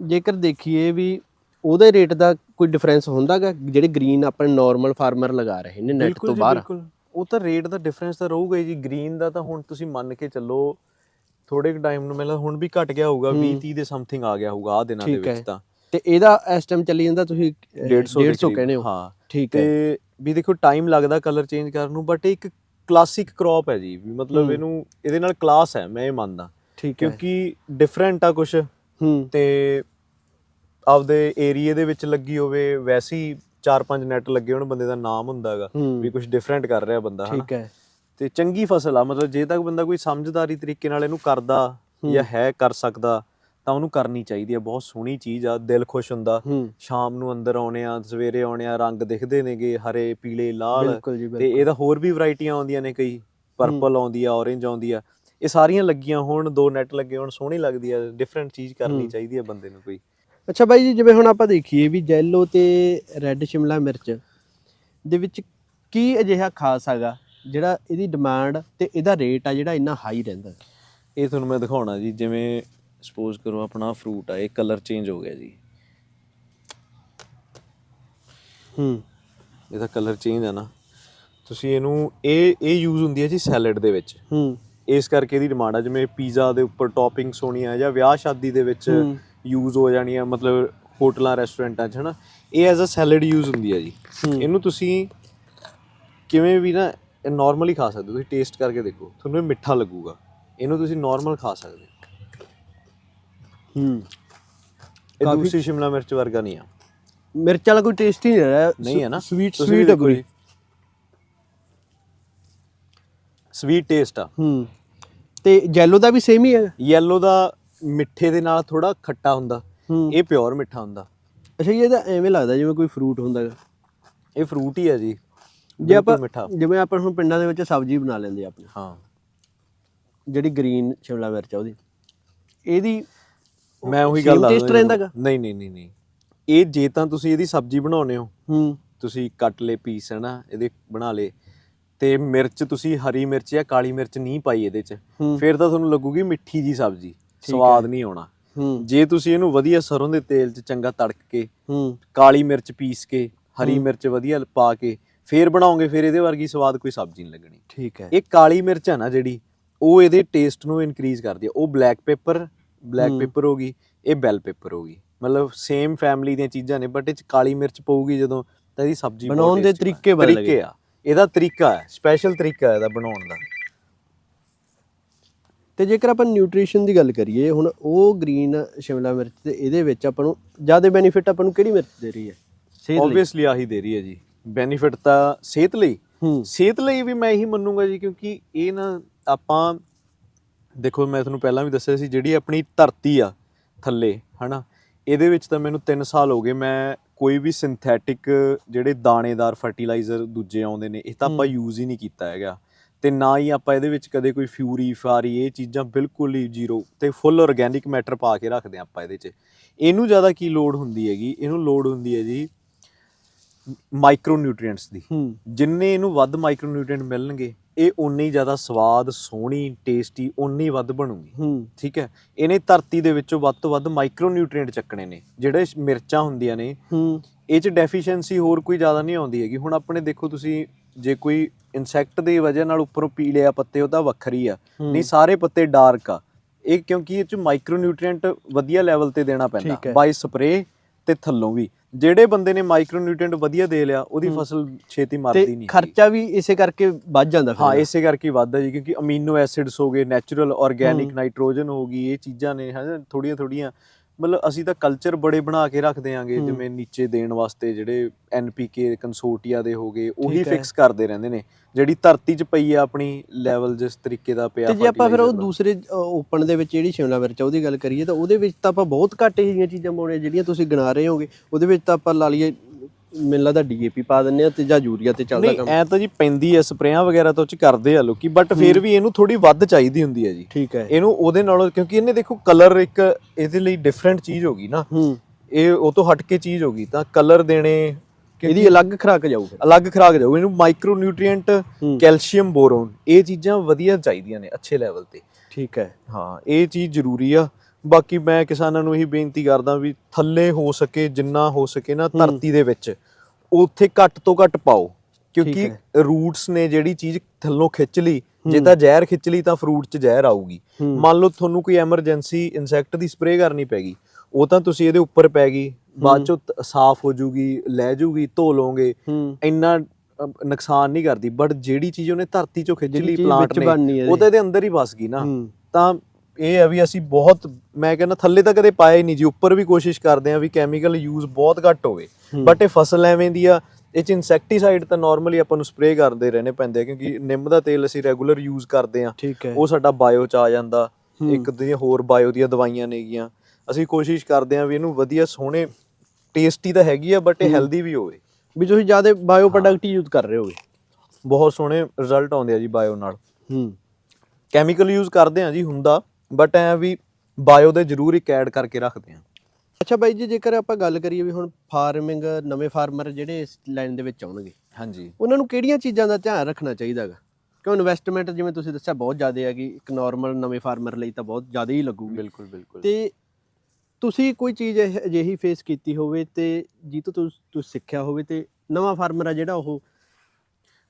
ਜੇਕਰ ਦੇਖੀਏ ਵੀ ਉਹਦੇ ਰੇਟ ਦਾ ਕੋਈ ਡਿਫਰੈਂਸ ਹੁੰਦਾਗਾ ਜਿਹੜੇ ਗ੍ਰੀਨ ਆਪਣੇ ਨਾਰਮਲ ਫਾਰਮਰ ਲਗਾ ਰਹੇ ਨੇ ਨੈਟ ਤੋਂ ਬਾਹਰ। ਬਿਲਕੁਲ। ਉਹ ਤਾਂ ਰੇਟ ਦਾ ਡਿਫਰੈਂਸ ਤਾਂ ਰਹੂਗਾ ਜੀ। ਗ੍ਰੀਨ ਦਾ ਤਾਂ ਹੁਣ ਤੁਸੀਂ ਮੰਨ ਕੇ ਚੱਲੋ ਥੋੜੇ ਟਾਈਮ ਨੂੰ ਮੈਨੂੰ ਹੁਣ ਵੀ ਘਟ ਗਿਆ ਹੋਊਗਾ 20 30 ਦੇ ਸਮਥਿੰਗ ਆ ਗਿਆ ਹੋਊਗਾ ਆ ਦਿਨਾਂ ਦੇ। ਵਿੱਚ ਤਾਂ। ਤੇ ਇਹਦਾ ਇਸ ਟਾਈਮ ਚੱਲੀ ਜਾਂਦਾ ਤੁਸੀਂ ਅਹ, 150 ਦੇ 150 ਕਰੀਬ, ਕਹਿੰਦੇ ਹੋ। ਹਾਂ। ਠੀਕ ਹੈ। ਤੇ ਵੀ ਦੇਖੋ ਟਾਈਮ ਲੱਗਦਾ ਕਲਰ ਚੇਂਜ ਕਰਨ ਨੂੰ ਬਟ ਇੱਕ ਕਲਾਸਿਕ ਕ੍ਰੌਪ ਹੈ ਜੀ। ਵੀ ਮਤਲਬ। ਇਹਨੂੰ ਇਹਦੇ ਨਾਲ ਕਲਾਸ ਹੈ ਮੈਂ ਇਹ ਮੰਨਦਾ। ਠੀਕ ਹੈ। ਕਿਉਂਕਿ ਡਿਫਰੈਂਟ ਆ ਕੁਝ ਹੂੰ। ਤੇ ਆਪਦੇ ਏਰੀਏ ਦੇ ਵਿੱਚ ਲੱਗੀ ਹੋਵੇ ਵੈਸੇ ਚਾਰ ਪੰਜ ਨੈਟ ਲੱਗੇ ਹੋਣ ਬੰਦੇ ਦਾ ਨਾਮ ਹੁੰਦਾਗਾ। ਵੀ ਕੁਝ ਡਿਫਰੈਂਟ ਕਰ ਰਿਹਾ ਬੰਦਾ ਠੀਕ ਹੈ। ਤੇ ਚੰਗੀ ਫਸਲ ਆ ਮਤਲਬ ਜੇ ਤੱਕ ਬੰਦਾ ਕੋਈ ਸਮਝਦਾਰੀ ਤਰੀਕੇ ਨਾਲ ਇਹਨੂੰ ਕਰਦਾ ਜਾਂ ਹੈ ਕਰ ਸਕਦਾ ਤਾਂ ਉਹਨੂੰ ਕਰਨੀ ਚਾਹੀਦੀ ਆ ਬਹੁਤ ਸੋਹਣੀ ਚੀਜ਼ ਆ ਦਿਲ ਖੁਸ਼ ਹੁੰਦਾ। ਹੂੰ। ਸ਼ਾਮ ਨੂੰ ਅੰਦਰ ਆਉਣੇ ਆ ਸਵੇਰੇ ਆਉਣੇ ਆ ਰੰਗ ਦਿਖਦੇ ਨੇਗੇ ਹਰੇ ਪੀਲੇ ਲਾਲ। ਤੇ ਇਹਦਾ ਹੋਰ ਵੀ ਵੈਰਾਈਟੀਆਂ ਆਉਂਦੀਆਂ ਨੇ ਕਈ ਪਰਪਲ ਆਉਂਦੀ ਆ orange ਆਉਂਦੀ ਆ। ਇਹ ਸਾਰੀਆਂ ਲੱਗੀਆਂ ਹੋਣ ਦੋ ਨੈਟ ਲੱਗੇ ਹੋਣ ਸੋਹਣੀ ਲੱਗਦੀ ਆ ਡਿਫਰੈਂਟ ਚੀਜ਼ ਕਰਨੀ ਚਾਹੀਦੀ ਆ ਬੰਦੇ ਨੂੰ ਕੋਈ। ਅੱਛਾ ਬਾਈ ਜੀ ਜਿਵੇਂ ਹੁਣ ਆਪਾਂ ਦੇਖੀਏ ਵੀ ਜੈਲੋ ਤੇ ਰੈੱਡ ਸ਼ਿਮਲਾ ਮਿਰਚ ਦੇ ਵਿੱਚ ਕੀ ਅਜਿਹਾ ਖਾਸ ਹੈਗਾ ਜਿਹੜਾ ਇਹਦੀ ਡਿਮਾਂਡ ਤੇ ਇਹਦਾ ਰੇਟ ਆ ਜਿਹੜਾ ਇੰਨਾ ਹਾਈ ਰਹਿੰਦਾ? ਇਹ ਤੁਹਾਨੂੰ ਮੈਂ ਦਿਖਾਉਣਾ ਜੀ ਜਿਵੇਂ ਸਪੋਜ਼ ਕਰੋ ਆਪਣਾ ਫਰੂਟ ਆ ਇਹ ਕਲਰ ਚੇਂਜ ਹੋ ਗਿਆ ਜੀ। ਹੂੰ। ਇਹਦਾ ਕਲਰ ਚੇਂਜ ਆ ਨਾ। ਤੁਸੀਂ ਇਹਨੂੰ ਇਹ ਇਹ ਯੂਜ਼ ਹੁੰਦੀ ਹੈ ਜੀ ਸੈਲਡ ਦੇ ਵਿੱਚ। ਹੂੰ। ਇਸ ਕਰਕੇ ਇਹਦੀ ਡਿਮਾਂਡ ਆ ਜਿਵੇਂ ਪੀਜ਼ਾ ਦੇ ਉੱਪਰ ਟੌਪਿੰਗਸ ਹੋਣੀਆਂ ਜਾਂ ਵਿਆਹ ਸ਼ਾਦੀ ਦੇ ਵਿੱਚ। ਯੂਜ਼ ਹੋ ਜਾਣੀਆਂ ਮਤਲਬ ਹੋਟਲਾਂ ਰੈਸਟੋਰੈਂਟਾਂ 'ਚ ਹਨਾ। ਇਹ ਐਜ਼ ਅ ਸੈਲਡ ਯੂਜ਼ ਹੁੰਦੀ ਹੈ ਜੀ। ਇਹਨੂੰ ਤੁਸੀਂ ਕਿਵੇਂ ਵੀ ਨਾ ਨਾਰਮਲੀ ਖਾ ਸਕਦੇ ਹੋ। ਤੁਸੀਂ ਟੇਸਟ ਕਰਕੇ ਦੇਖੋ ਤੁਹਾਨੂੰ ਇਹ ਮਿੱਠਾ ਲੱਗੂਗਾ। ਇਹਨੂੰ ਤੁਸੀਂ ਨਾਰਮਲ ਖਾ ਸਕਦੇ ਹੋ। ਹੂੰ। ਇਹ ਕਾਫੀ- ਦੂਸਰੀ ਸ਼ਿਮਲਾ ਮਿਰਚ ਵਰਗਾ ਨਹੀਂ ਆ। ਮਿਰਚ ਵਾਲਾ ਕੋਈ ਟੇਸਟ ਹੀ ਨਹੀਂ ਰਿਹਾ ਨਹੀਂ ਹੈ ਨਾ। ਸਵੀਟ ਤੁਸੀਂ ਵੀ ਸਵੀਟ ਹੈ ਦੇਖੋ ਕੋਈ। ਸਵੀਟ ਟੇਸਟ ਆ। ਹੂੰ। ਤੇ ਜੈਲੋ ਦਾ ਵੀ ਸੇਮ ਹੀ ਹੈ। ਯੈਲੋ ਦਾ ਮਿੱਠੇ ਦੇ ਨਾਲ ਥੋੜਾ ਖੱਟਾ ਹੁੰਦਾ। ਹੂੰ। ਇਹ ਪਿਓਰ ਮਿੱਠਾ ਹੁੰਦਾ। ਅੱਛਾ ਜੀ, ਇਹਦਾ ਐਵੇਂ ਲੱਗਦਾ ਜਿਵੇਂ ਕੋਈ ਫਰੂਟ ਹੁੰਦਾ ਹੈਗਾ ਇਹ ਫਰੂਟ ਹੀ ਹੈ ਜੀ। ਜੇ ਬਿਲਕੁਲ ਆਪਾਂ ਮਿੱਠਾ। ਜਿਵੇਂ ਆਪਾਂ ਹੁਣ ਪਿੰਡਾਂ ਦੇ ਵਿੱਚ ਸਬਜ਼ੀ ਬਣਾ ਲੈਂਦੇ ਆ ਆਪਣੇ। ਹਾਂ। ਜਿਹੜੀ ਗ੍ਰੀਨ ਸ਼ਿਮਲਾ ਮਿਰਚ ਆ ਉਹਦੀ। ਇਹਦੀ ਮੈਂ ਉਹੀ ਗੱਲ ਦੱਸਦਾ taste ਰਹਿੰਦਾ ਗਾ? ਨਹੀਂ ਨਹੀਂ ਨਹੀਂ ਨਹੀਂ। ਇਹ ਜੇ ਤਾਂ ਤੁਸੀਂ ਇਹਦੀ ਸਬਜ਼ੀ ਬਣਾਉਨੇ ਹੋ ਹੂੰ। ਤੁਸੀਂ ਕੱਟ ਲੇ ਪੀਸ ਹੈ ਨਾ ਇਹਦੇ ਬਣਾ ਲੇ ਤੇ ਮਿਰਚ ਤੁਸੀਂ ਹਰੀ ਮਿਰਚ ਜਾਂ ਕਾਲੀ ਮਿਰਚ ਨਹੀਂ ਪਾਈ ਇਹਦੇ 'ਚ ਫਿਰ ਤਾਂ ਤੁਹਾਨੂੰ ਲੱਗੂਗੀ ਮਿੱਠੀ ਜੀ ਸਬਜ਼ੀ ਸਵਾਦ ਨਹੀਂ ਆਉਣਾ। ਜੇ ਤੁਸੀਂ ਇਹਨੂੰ ਵਧੀਆ ਸਰੋਂ ਦੇ ਤੇਲ 'ਚ ਚੰਗਾ ਤੜਕ ਕੇ ਹੂੰ। ਕਾਲੀ ਮਿਰਚ ਪੀਸ ਕੇ ਹਰੀ ਮਿਰਚ ਵਧੀਆ ਪਾ ਕੇ ਫੇਰ ਬਣਾਓਗੇ ਫਿਰ ਇਹਦੇ ਵਰਗੀ ਸਵਾਦ ਕੋਈ ਸਬਜ਼ੀ ਨਹੀਂ ਲੱਗਣੀ। ਠੀਕ ਹੈ। ਇਹ ਕਾਲੀ ਮਿਰਚ ਹੈ ਨਾ ਜਿਹੜੀ ਉਹ ਇਹਦੇ ਟੇਸਟ ਨੂੰ ਇਨਕਰੀਜ਼ ਕਰਦੀ ਹੈ। ਉਹ ਬਲੈਕ ਪੇਪਰ ਬਲੈਕ ਪੇਪਰ ਹੋਗੀ ਇਹ ਬੈਲ ਪੇਪਰ ਹੋਗੀ। ਮਤਲਬ ਸੇਮ ਫੈਮਿਲੀ ਦੀਆਂ ਚੀਜ਼ਾਂ ਨੇ ਬਟ ਇਹ ਚ ਕਾਲੀ ਮਿਰਚ ਪਊਗੀ ਜਦੋਂ ਤਾਂ ਇਹਦੀ ਸਬਜ਼ੀ ਬਣਾਉਣ ਦੇ ਤਰੀਕੇ ਬਦਲ ਤਰੀਕੇ ਆ। ਇਹਦਾ ਤਰੀਕਾ ਹੈ ਸਪੈਸ਼ਲ ਤਰੀਕਾ ਹੈ ਇਹਦਾ ਬਣਾਉਣ ਦਾ। ਤੇ ਜੇਕਰ ਆਪਾਂ ਨਿਊਟ੍ਰੀਸ਼ਨ ਦੀ ਗੱਲ ਕਰੀਏ ਹੁਣ ਉਹ ਗ੍ਰੀਨ ਸ਼ਿਮਲਾ ਮਿਰਚ ਤੇ ਇਹਦੇ ਵਿੱਚ ਆਪਾਂ ਨੂੰ ਜ਼ਿਆਦਾ ਬੈਨੀਫਿਟ ਆਪਾਂ ਨੂੰ ਕਿਹੜੀ ਮਿਰਚ ਦੇ ਰਹੀ ਹੈ? ਸਿਹਤ ਲਈ। ਆਬਵੀਅਸਲੀ ਆਹੀ ਦੇ ਰਹੀ ਹੈ ਜੀ। ਬੈਨੀਫਿਟ ਤਾਂ ਸਿਹਤ ਲਈ। ਹੂੰ। ਸਿਹਤ ਲਈ ਵੀ ਮੈਂ ਇਹੀ ਮੰਨੂਗਾ ਜੀ ਕਿਉਂਕਿ ਇਹ ਨਾ ਆਪਾਂ ਦੇਖੋ ਮੈਂ ਤੁਹਾਨੂੰ ਪਹਿਲਾਂ ਵੀ ਦੱਸਿਆ ਸੀ ਜਿਹੜੀ ਆਪਣੀ ਧਰਤੀ ਆ ਥੱਲੇ ਹਨਾ? ਇਹਦੇ ਵਿੱਚ ਤਾਂ ਮੈਨੂੰ 3 ਸਾਲ ਹੋ ਗਏ ਮੈਂ ਕੋਈ ਵੀ ਸਿੰਥੈਟਿਕ ਜਿਹੜੇ ਦਾਣੇਦਾਰ ਫਰਟੀਲਾਈਜ਼ਰ ਦੂਜੇ ਆਉਂਦੇ ਨੇ ਇਹ ਤਾਂ ਆਪਾਂ ਯੂਜ਼ ਹੀ ਨਹੀਂ ਕੀਤਾ ਹੈਗਾ। ਤੇ ਨਾ ਹੀ ਆਪਾਂ ਇਹਦੇ ਵਿੱਚ ਕਦੇ ਕੋਈ ਫਿਊਰੀ ਫਾਰੀ ਇਹ ਚੀਜ਼ਾਂ ਬਿਲਕੁਲ ਹੀ ਜ਼ੀਰੋ ਤੇ ਫੁੱਲ ਆਰਗੈਨਿਕ ਮੈਟਰ ਪਾ ਕੇ ਰੱਖਦੇ ਆਪਾਂ ਇਹਦੇ 'ਚ। ਇਹਨੂੰ ਜ਼ਿਆਦਾ ਕੀ ਲੋੜ ਹੁੰਦੀ ਹੈਗੀ? ਇਹਨੂੰ ਲੋੜ ਹੁੰਦੀ ਹੈ ਜੀ ਮਾਈਕਰੋ ਨਿਊਟ੍ਰੀਐਂਟਸ ਦੀ। ਹੂੰ। ਜਿੰਨੇ ਇਹਨੂੰ ਵੱਧ ਮਾਈਕਰੋ ਨਿਊਟ੍ਰੀਐਂਟ ਮਿਲਣਗੇ ਇਹ ਉਨੀ ਹੀ ਜ਼ਿਆਦਾ ਸਵਾਦ ਸੋਹਣੀ ਟੇਸਟੀ ਉਨੀ ਵੱਧ ਬਣੂਗੀ। ਹੂੰ। ਠੀਕ ਹੈ? ਇਹਨੇ ਧਰਤੀ ਦੇ ਵਿੱਚੋਂ ਵੱਧ ਤੋਂ ਵੱਧ ਮਾਈਕਰੋ ਨਿਊਟ੍ਰੀਐਂਟ ਚੱਕਣੇ ਨੇ। ਜਿਹੜੇ ਮਿਰਚਾਂ ਹੁੰਦੀਆਂ ਨੇ ਹੂੰ। ਇਹ ਚ ਡੈਫੀਸ਼ੀਐਂਸੀ ਹੋਰ ਕੋਈ ਜ਼ਿਆਦਾ ਨਹੀਂ ਆਉਂਦੀ ਹੈਗੀ। ਹੁਣ ਆਪਣੇ ਦੇਖੋ ਤੁਸੀਂ ਜੇ ਕੋਈ ਇਨਸੈਕਟ ਦੀ ਵਜ੍ਹਾ ਨਾਲ ਉੱਪਰੋਂ ਪੀਲੇ ਆ ਪੱਤੇ ਉਹਦਾ ਵੱਖਰੀ ਆ। ਨਹੀਂ ਸਾਰੇ ਪੱਤੇ ਡਾਰਕ ਆ। ਇਹ ਕਿਉਂਕਿ ਇਹ ਚ ਮਾਈਕਰੋ ਨਿਊਟ੍ਰੀਐਂਟ ਵਧੀਆ ਲੈਵਲ ਤੇ ਦੇਣਾ ਪੈਂਦਾ। ਬਾਈ ਸਪਰੇ ਤੇ ਥੱਲੋਂ ਵੀ। ਜਿਹੜੇ ਬੰਦੇ ਨੇ ਮਾਈਕਰੋ ਨਿਊਟ੍ਰੀਐਂਟ ਵਧੀਆ ਦੇ ਲਿਆ ਉਹਦੀ। ਫਸਲ ਛੇਤੀ ਮਰਦੀ ਤੇ ਨਹੀਂ ਖਰਚਾ ਵੀ ਇਸੇ ਕਰਕੇ ਵੱਧ ਜਾਂਦਾ ਫਿਰ ਹਾਂ। ਇਸੇ ਕਰਕੇ ਵੱਧਦਾ ਜੀ ਕਿਉਂਕਿ ਅਮੀਨੋ ਐਸਿਡਸ ਹੋ ਗਏ ਨੈਚੁਰਲ ਆਰਗੇਨਿਕ। ਨਾਈਟ੍ਰੋਜਨ ਹੋ ਗਈ ਇਹ ਚੀਜ਼ਾਂ ਨੇ ਹੈ ਥੋੜੀਆਂ ਥੋੜੀਆਂ ਮਤਲਬ ਅਸੀਂ ਤਾਂ ਕਲਚਰ ਬੜੇ ਬਣਾ ਕੇ ਰੱਖਦੇ ਆਂਗੇ ਹੂੰ। ਜਿਵੇਂ ਨੀਚੇ ਦੇਣ ਵਾਸਤੇ ਜਿਹੜੇ ਐਨਪੀਕੇ ਕੰਸੋਰਟੀਆ ਦੇ ਹੋ ਗਏ ਉਹੀ। ਫਿਕਸ ਕਰਦੇ ਰਹਿੰਦੇ ਨੇ ਜਿਹੜੀ ਧਰਤੀ 'ਚ ਪਈ ਆ ਆਪਣੀ ਲੈਵਲ ਜਿਸ ਤਰੀਕੇ ਦਾ ਪਿਆ ਤੇ ਜੇ ਆਪਾਂ ਫਿਰ ਉਹ। ਦੂਸਰੇ ਓਪਨ ਦੇ ਵਿੱਚ ਜਿਹੜੀ ਸ਼ਿਮਲਾ ਮਿਰਚ ਉਹਦੀ ਗੱਲ ਕਰੀਏ ਤਾਂ ਉਹਦੇ ਵਿੱਚ ਤਾਂ ਆਪਾਂ ਬਹੁਤ ਘੱਟ ਇਹ ਜਿਹੀਆਂ ਚੀਜ਼ਾਂ ਪਾਉਣੀਆਂ ਜਿਹੜੀਆਂ ਤੁਸੀਂ ਗਿਣਾ ਰਹੇ ਹੋਗੇ ਉਹਦੇ ਵਿੱਚ ਤਾਂ ਆਪਾਂ ਲਾ ਲਈਏ ਮੈਨੂੰ ਲੱਗਦਾ ਡੀਏਪੀ ਪਾ ਦਿੰਨੇ ਆ ਤੇ ਜਾਂ ਯੂਰੀਆ ਤੇ ਚੱਲਦਾ ਨਹੀਂ ਕੰਮ। ਐ ਤਾਂ ਜੀ ਪੈਂਦੀ ਐ ਸਪਰੇਆਂ ਵਗੈਰਾ ਤਾਂ ਉਹ ਚ ਕਰਦੇ ਆ ਲੋਕੀ ਬਟ ਫਿਰ ਵੀ ਇਹਨੂੰ ਥੋੜੀ ਵੱਧ ਚਾਹੀਦੀ ਹੁੰਦੀ ਹੈ ਜੀ। ਠੀਕ ਹੈ ਇਹਨੂੰ ਉਹਦੇ ਨਾਲੋਂ ਕਿਉਂਕਿ ਇਹਨੇ ਦੇਖੋ ਕਲਰ ਇੱਕ ਇਹਦੇ ਲਈ ਡਿਫਰੈਂਟ ਚੀਜ਼ ਹੋ ਗਈ ਨਾ। ਹੂੰ। ਇਹ ਉਹ ਤੋਂ ਹਟ ਕੇ ਚੀਜ਼ ਹੋ ਗਈ ਤਾਂ ਕਲਰ ਦੇਣੇ ਇਹਦੀ ਅਲੱਗ ਖੁਰਾਕ ਜਾਊਗਾ। ਅਲੱਗ ਖਰਾਕ ਜਾਊ ਇਹਨੂੰ ਮਾਈਕਰੋ ਨਿਊਟ੍ਰੀਐਂਟ। ਕੈਲਸ਼ੀਅਮ ਬੋਰੋਨ ਇਹ ਚੀਜ਼ਾਂ ਵਧੀਆ ਚਾਹੀਦੀਆਂ ਨੇ ਅੱਛੇ ਲੈਵਲ ਤੇ। ਠੀਕ ਹੈ ਹਾਂ ਇਹ ਚੀਜ਼ ਜ਼ਰੂਰੀ ਆ। ਬਾਕੀ ਮੈਂ ਕਿਸਾਨਾਂ ਨੂੰ ਇਹੀ ਬੇਨਤੀ ਕਰਦਾ ਵੀ ਥੱਲੇ ਹੋ ਸਕੇ ਜਿੰਨਾ ਹੋ ਸਕੇ ਨਾ ਧਰਤੀ ਦੇ ਵਿੱਚ ਉੱਥੇ ਘੱਟ ਤੋਂ ਘੱਟ ਪਾਓ। ਕਿਉਂਕਿ ਰੂਟਸ ਨੇ ਜਿਹੜੀ ਚੀਜ਼ ਥੱਲੋਂ ਖਿੱਚ ਲਈ ਜੇ ਤਾਂ ਜ਼ਹਿਰ ਖਿੱਚ ਲਈ ਤਾਂ ਫਰੂਟ 'ਚ ਜ਼ਹਿਰ ਆਊਗੀ। ਮੰਨ ਲਓ ਤੁਹਾਨੂੰ ਕੋਈ ਐਮਰਜੈਂਸੀ ਇਨਸੈਕਟ ਦੀ ਸਪਰੇਅ ਕਰਨੀ ਪੈਗੀ ਉਹ ਤਾਂ ਤੁਸੀਂ ਇਹਦੇ ਉੱਪਰ ਪੈ ਗਈ ਬਾਅਦ ਚੋਂ ਸਾਫ਼ ਹੋ ਜੂਗੀ ਲੈ ਜੂਗੀ ਧੋ ਲਓਗੇ ਹੂੰ। ਇੰਨਾ ਨੁਕਸਾਨ ਨਹੀਂ ਕਰਦੀ। ਬਟ ਜਿਹੜੀ ਚੀਜ਼ ਉਹਨੇ ਧਰਤੀ 'ਚੋਂ ਖਿੱਚ ਲਈ ਪਲਾਂਟ ਨੇ ਉਹ ਤਾਂ ਇਹਦੇ ਅੰਦਰ ਹੀ ਵਸ ਗਈ ਨਾ। ਤਾਂ ਇਹ ਹੈ ਵੀ ਅਸੀਂ ਬਹੁਤ ਮੈਂ ਕਹਿੰਦਾ ਥੱਲੇ ਤਾਂ ਕਦੇ ਪਾਇਆ ਹੀ ਨਹੀਂ ਜੀ ਉੱਪਰ ਵੀ ਕੋਸ਼ਿਸ਼ ਕਰਦੇ ਆ ਵੀ ਕੈਮੀਕਲ ਯੂਜ਼ ਬਹੁਤ ਘੱਟ ਹੋਵੇ। ਬਟ ਇਹ ਫਸਲ ਐਵੇਂ ਦੀ ਆ ਇਹ ਚ ਇਨਸੈਕਟੀਸਾਈਡ ਤਾਂ ਨਾਰਮਲੀ ਆਪਾਂ ਨੂੰ ਸਪਰੇਅ ਕਰਦੇ ਰਹਿਣੇ ਪੈਂਦੇ ਆ ਕਿਉਂਕਿ ਨਿੰਮ ਦਾ ਤੇਲ ਅਸੀਂ ਰੈਗੂਲਰ ਯੂਜ਼ ਕਰਦੇ ਆ ਉਹ ਸਾਡਾ ਬਾਇਓ ਚ ਆ ਜਾਂਦਾ। ਇੱਕ ਦੀਆਂ ਹੋਰ ਬਾਇਓ ਦੀਆਂ ਦਵਾਈਆਂ ਨੇਗੀਆਂ ਅਸੀਂ ਕੋਸ਼ਿਸ਼ ਕਰਦੇ ਆ ਵੀ ਇਹਨੂੰ ਵਧੀਆ ਸੋਹਣੇ ਟੇਸਟੀ ਤਾਂ ਹੈਗੀ ਆ ਬਟ ਇਹ। ਹੈਲਦੀ ਵੀ ਹੋਵੇ। ਵੀ ਤੁਸੀਂ ਜ਼ਿਆਦਾ ਬਾਇਓ ਪ੍ਰੋਡਕਟ ਯੂਜ਼ ਕਰ ਰਹੇ ਹੋਗੇ। ਬਹੁਤ ਸੋਹਣੇ ਰਿਜ਼ਲਟ ਆਉਂਦੇ ਆ ਜੀ ਬਾਇਓ ਨਾਲ। ਹੂੰ। ਕੈਮੀਕਲ ਯੂਜ਼ ਕਰਦੇ ਆ ਜੀ ਹੁੰਦਾ। ਬਟ ਐ ਵੀ ਬਾਇਓ ਦੇ ਜ਼ਰੂਰ ਇੱਕ ਐਡ ਕਰਕੇ ਰੱਖਦੇ ਆ ਅੱਛਾ ਬਾਈ ਜੀ ਜੇਕਰ ਆਪਾਂ ਗੱਲ ਕਰੀਏ ਵੀ ਹੁਣ ਫਾਰਮਿੰਗ ਨਵੇਂ ਫਾਰਮਰ ਜਿਹੜੇ ਇਸ ਲਾਈਨ ਦੇ ਵਿੱਚ ਆਉਣਗੇ ਹਾਂਜੀ। ਉਹਨਾਂ ਨੂੰ ਕਿਹੜੀਆਂ ਚੀਜ਼ਾਂ ਦਾ ਧਿਆਨ ਰੱਖਣਾ ਚਾਹੀਦਾ ਹੈਗਾ ਕਿਉਂ ਇਨਵੈਸਟਮੈਂਟ ਜਿਵੇਂ ਤੁਸੀਂ ਦੱਸਿਆ ਬਹੁਤ ਜ਼ਿਆਦਾ ਹੈਗੀ ਇੱਕ ਨਾਰਮਲ ਨਵੇਂ ਫਾਰਮਰ ਲਈ ਤਾਂ ਬਹੁਤ ਜ਼ਿਆਦਾ ਹੀ ਲੱਗੂਗੀ। ਬਿਲਕੁਲ ਬਿਲਕੁਲ। ਤੇ ਤੁਸੀਂ ਕੋਈ ਚੀਜ਼ ਅਜਿਹੀ ਫੇਸ ਕੀਤੀ ਹੋਵੇ ਤੇ ਜੀ ਤੋਂ ਤੁਸੀਂ ਸਿੱਖਿਆ ਹੋਵੇ ਤੇ ਨਵਾਂ ਫਾਰਮਰ ਆ ਜਿਹੜਾ ਉਹ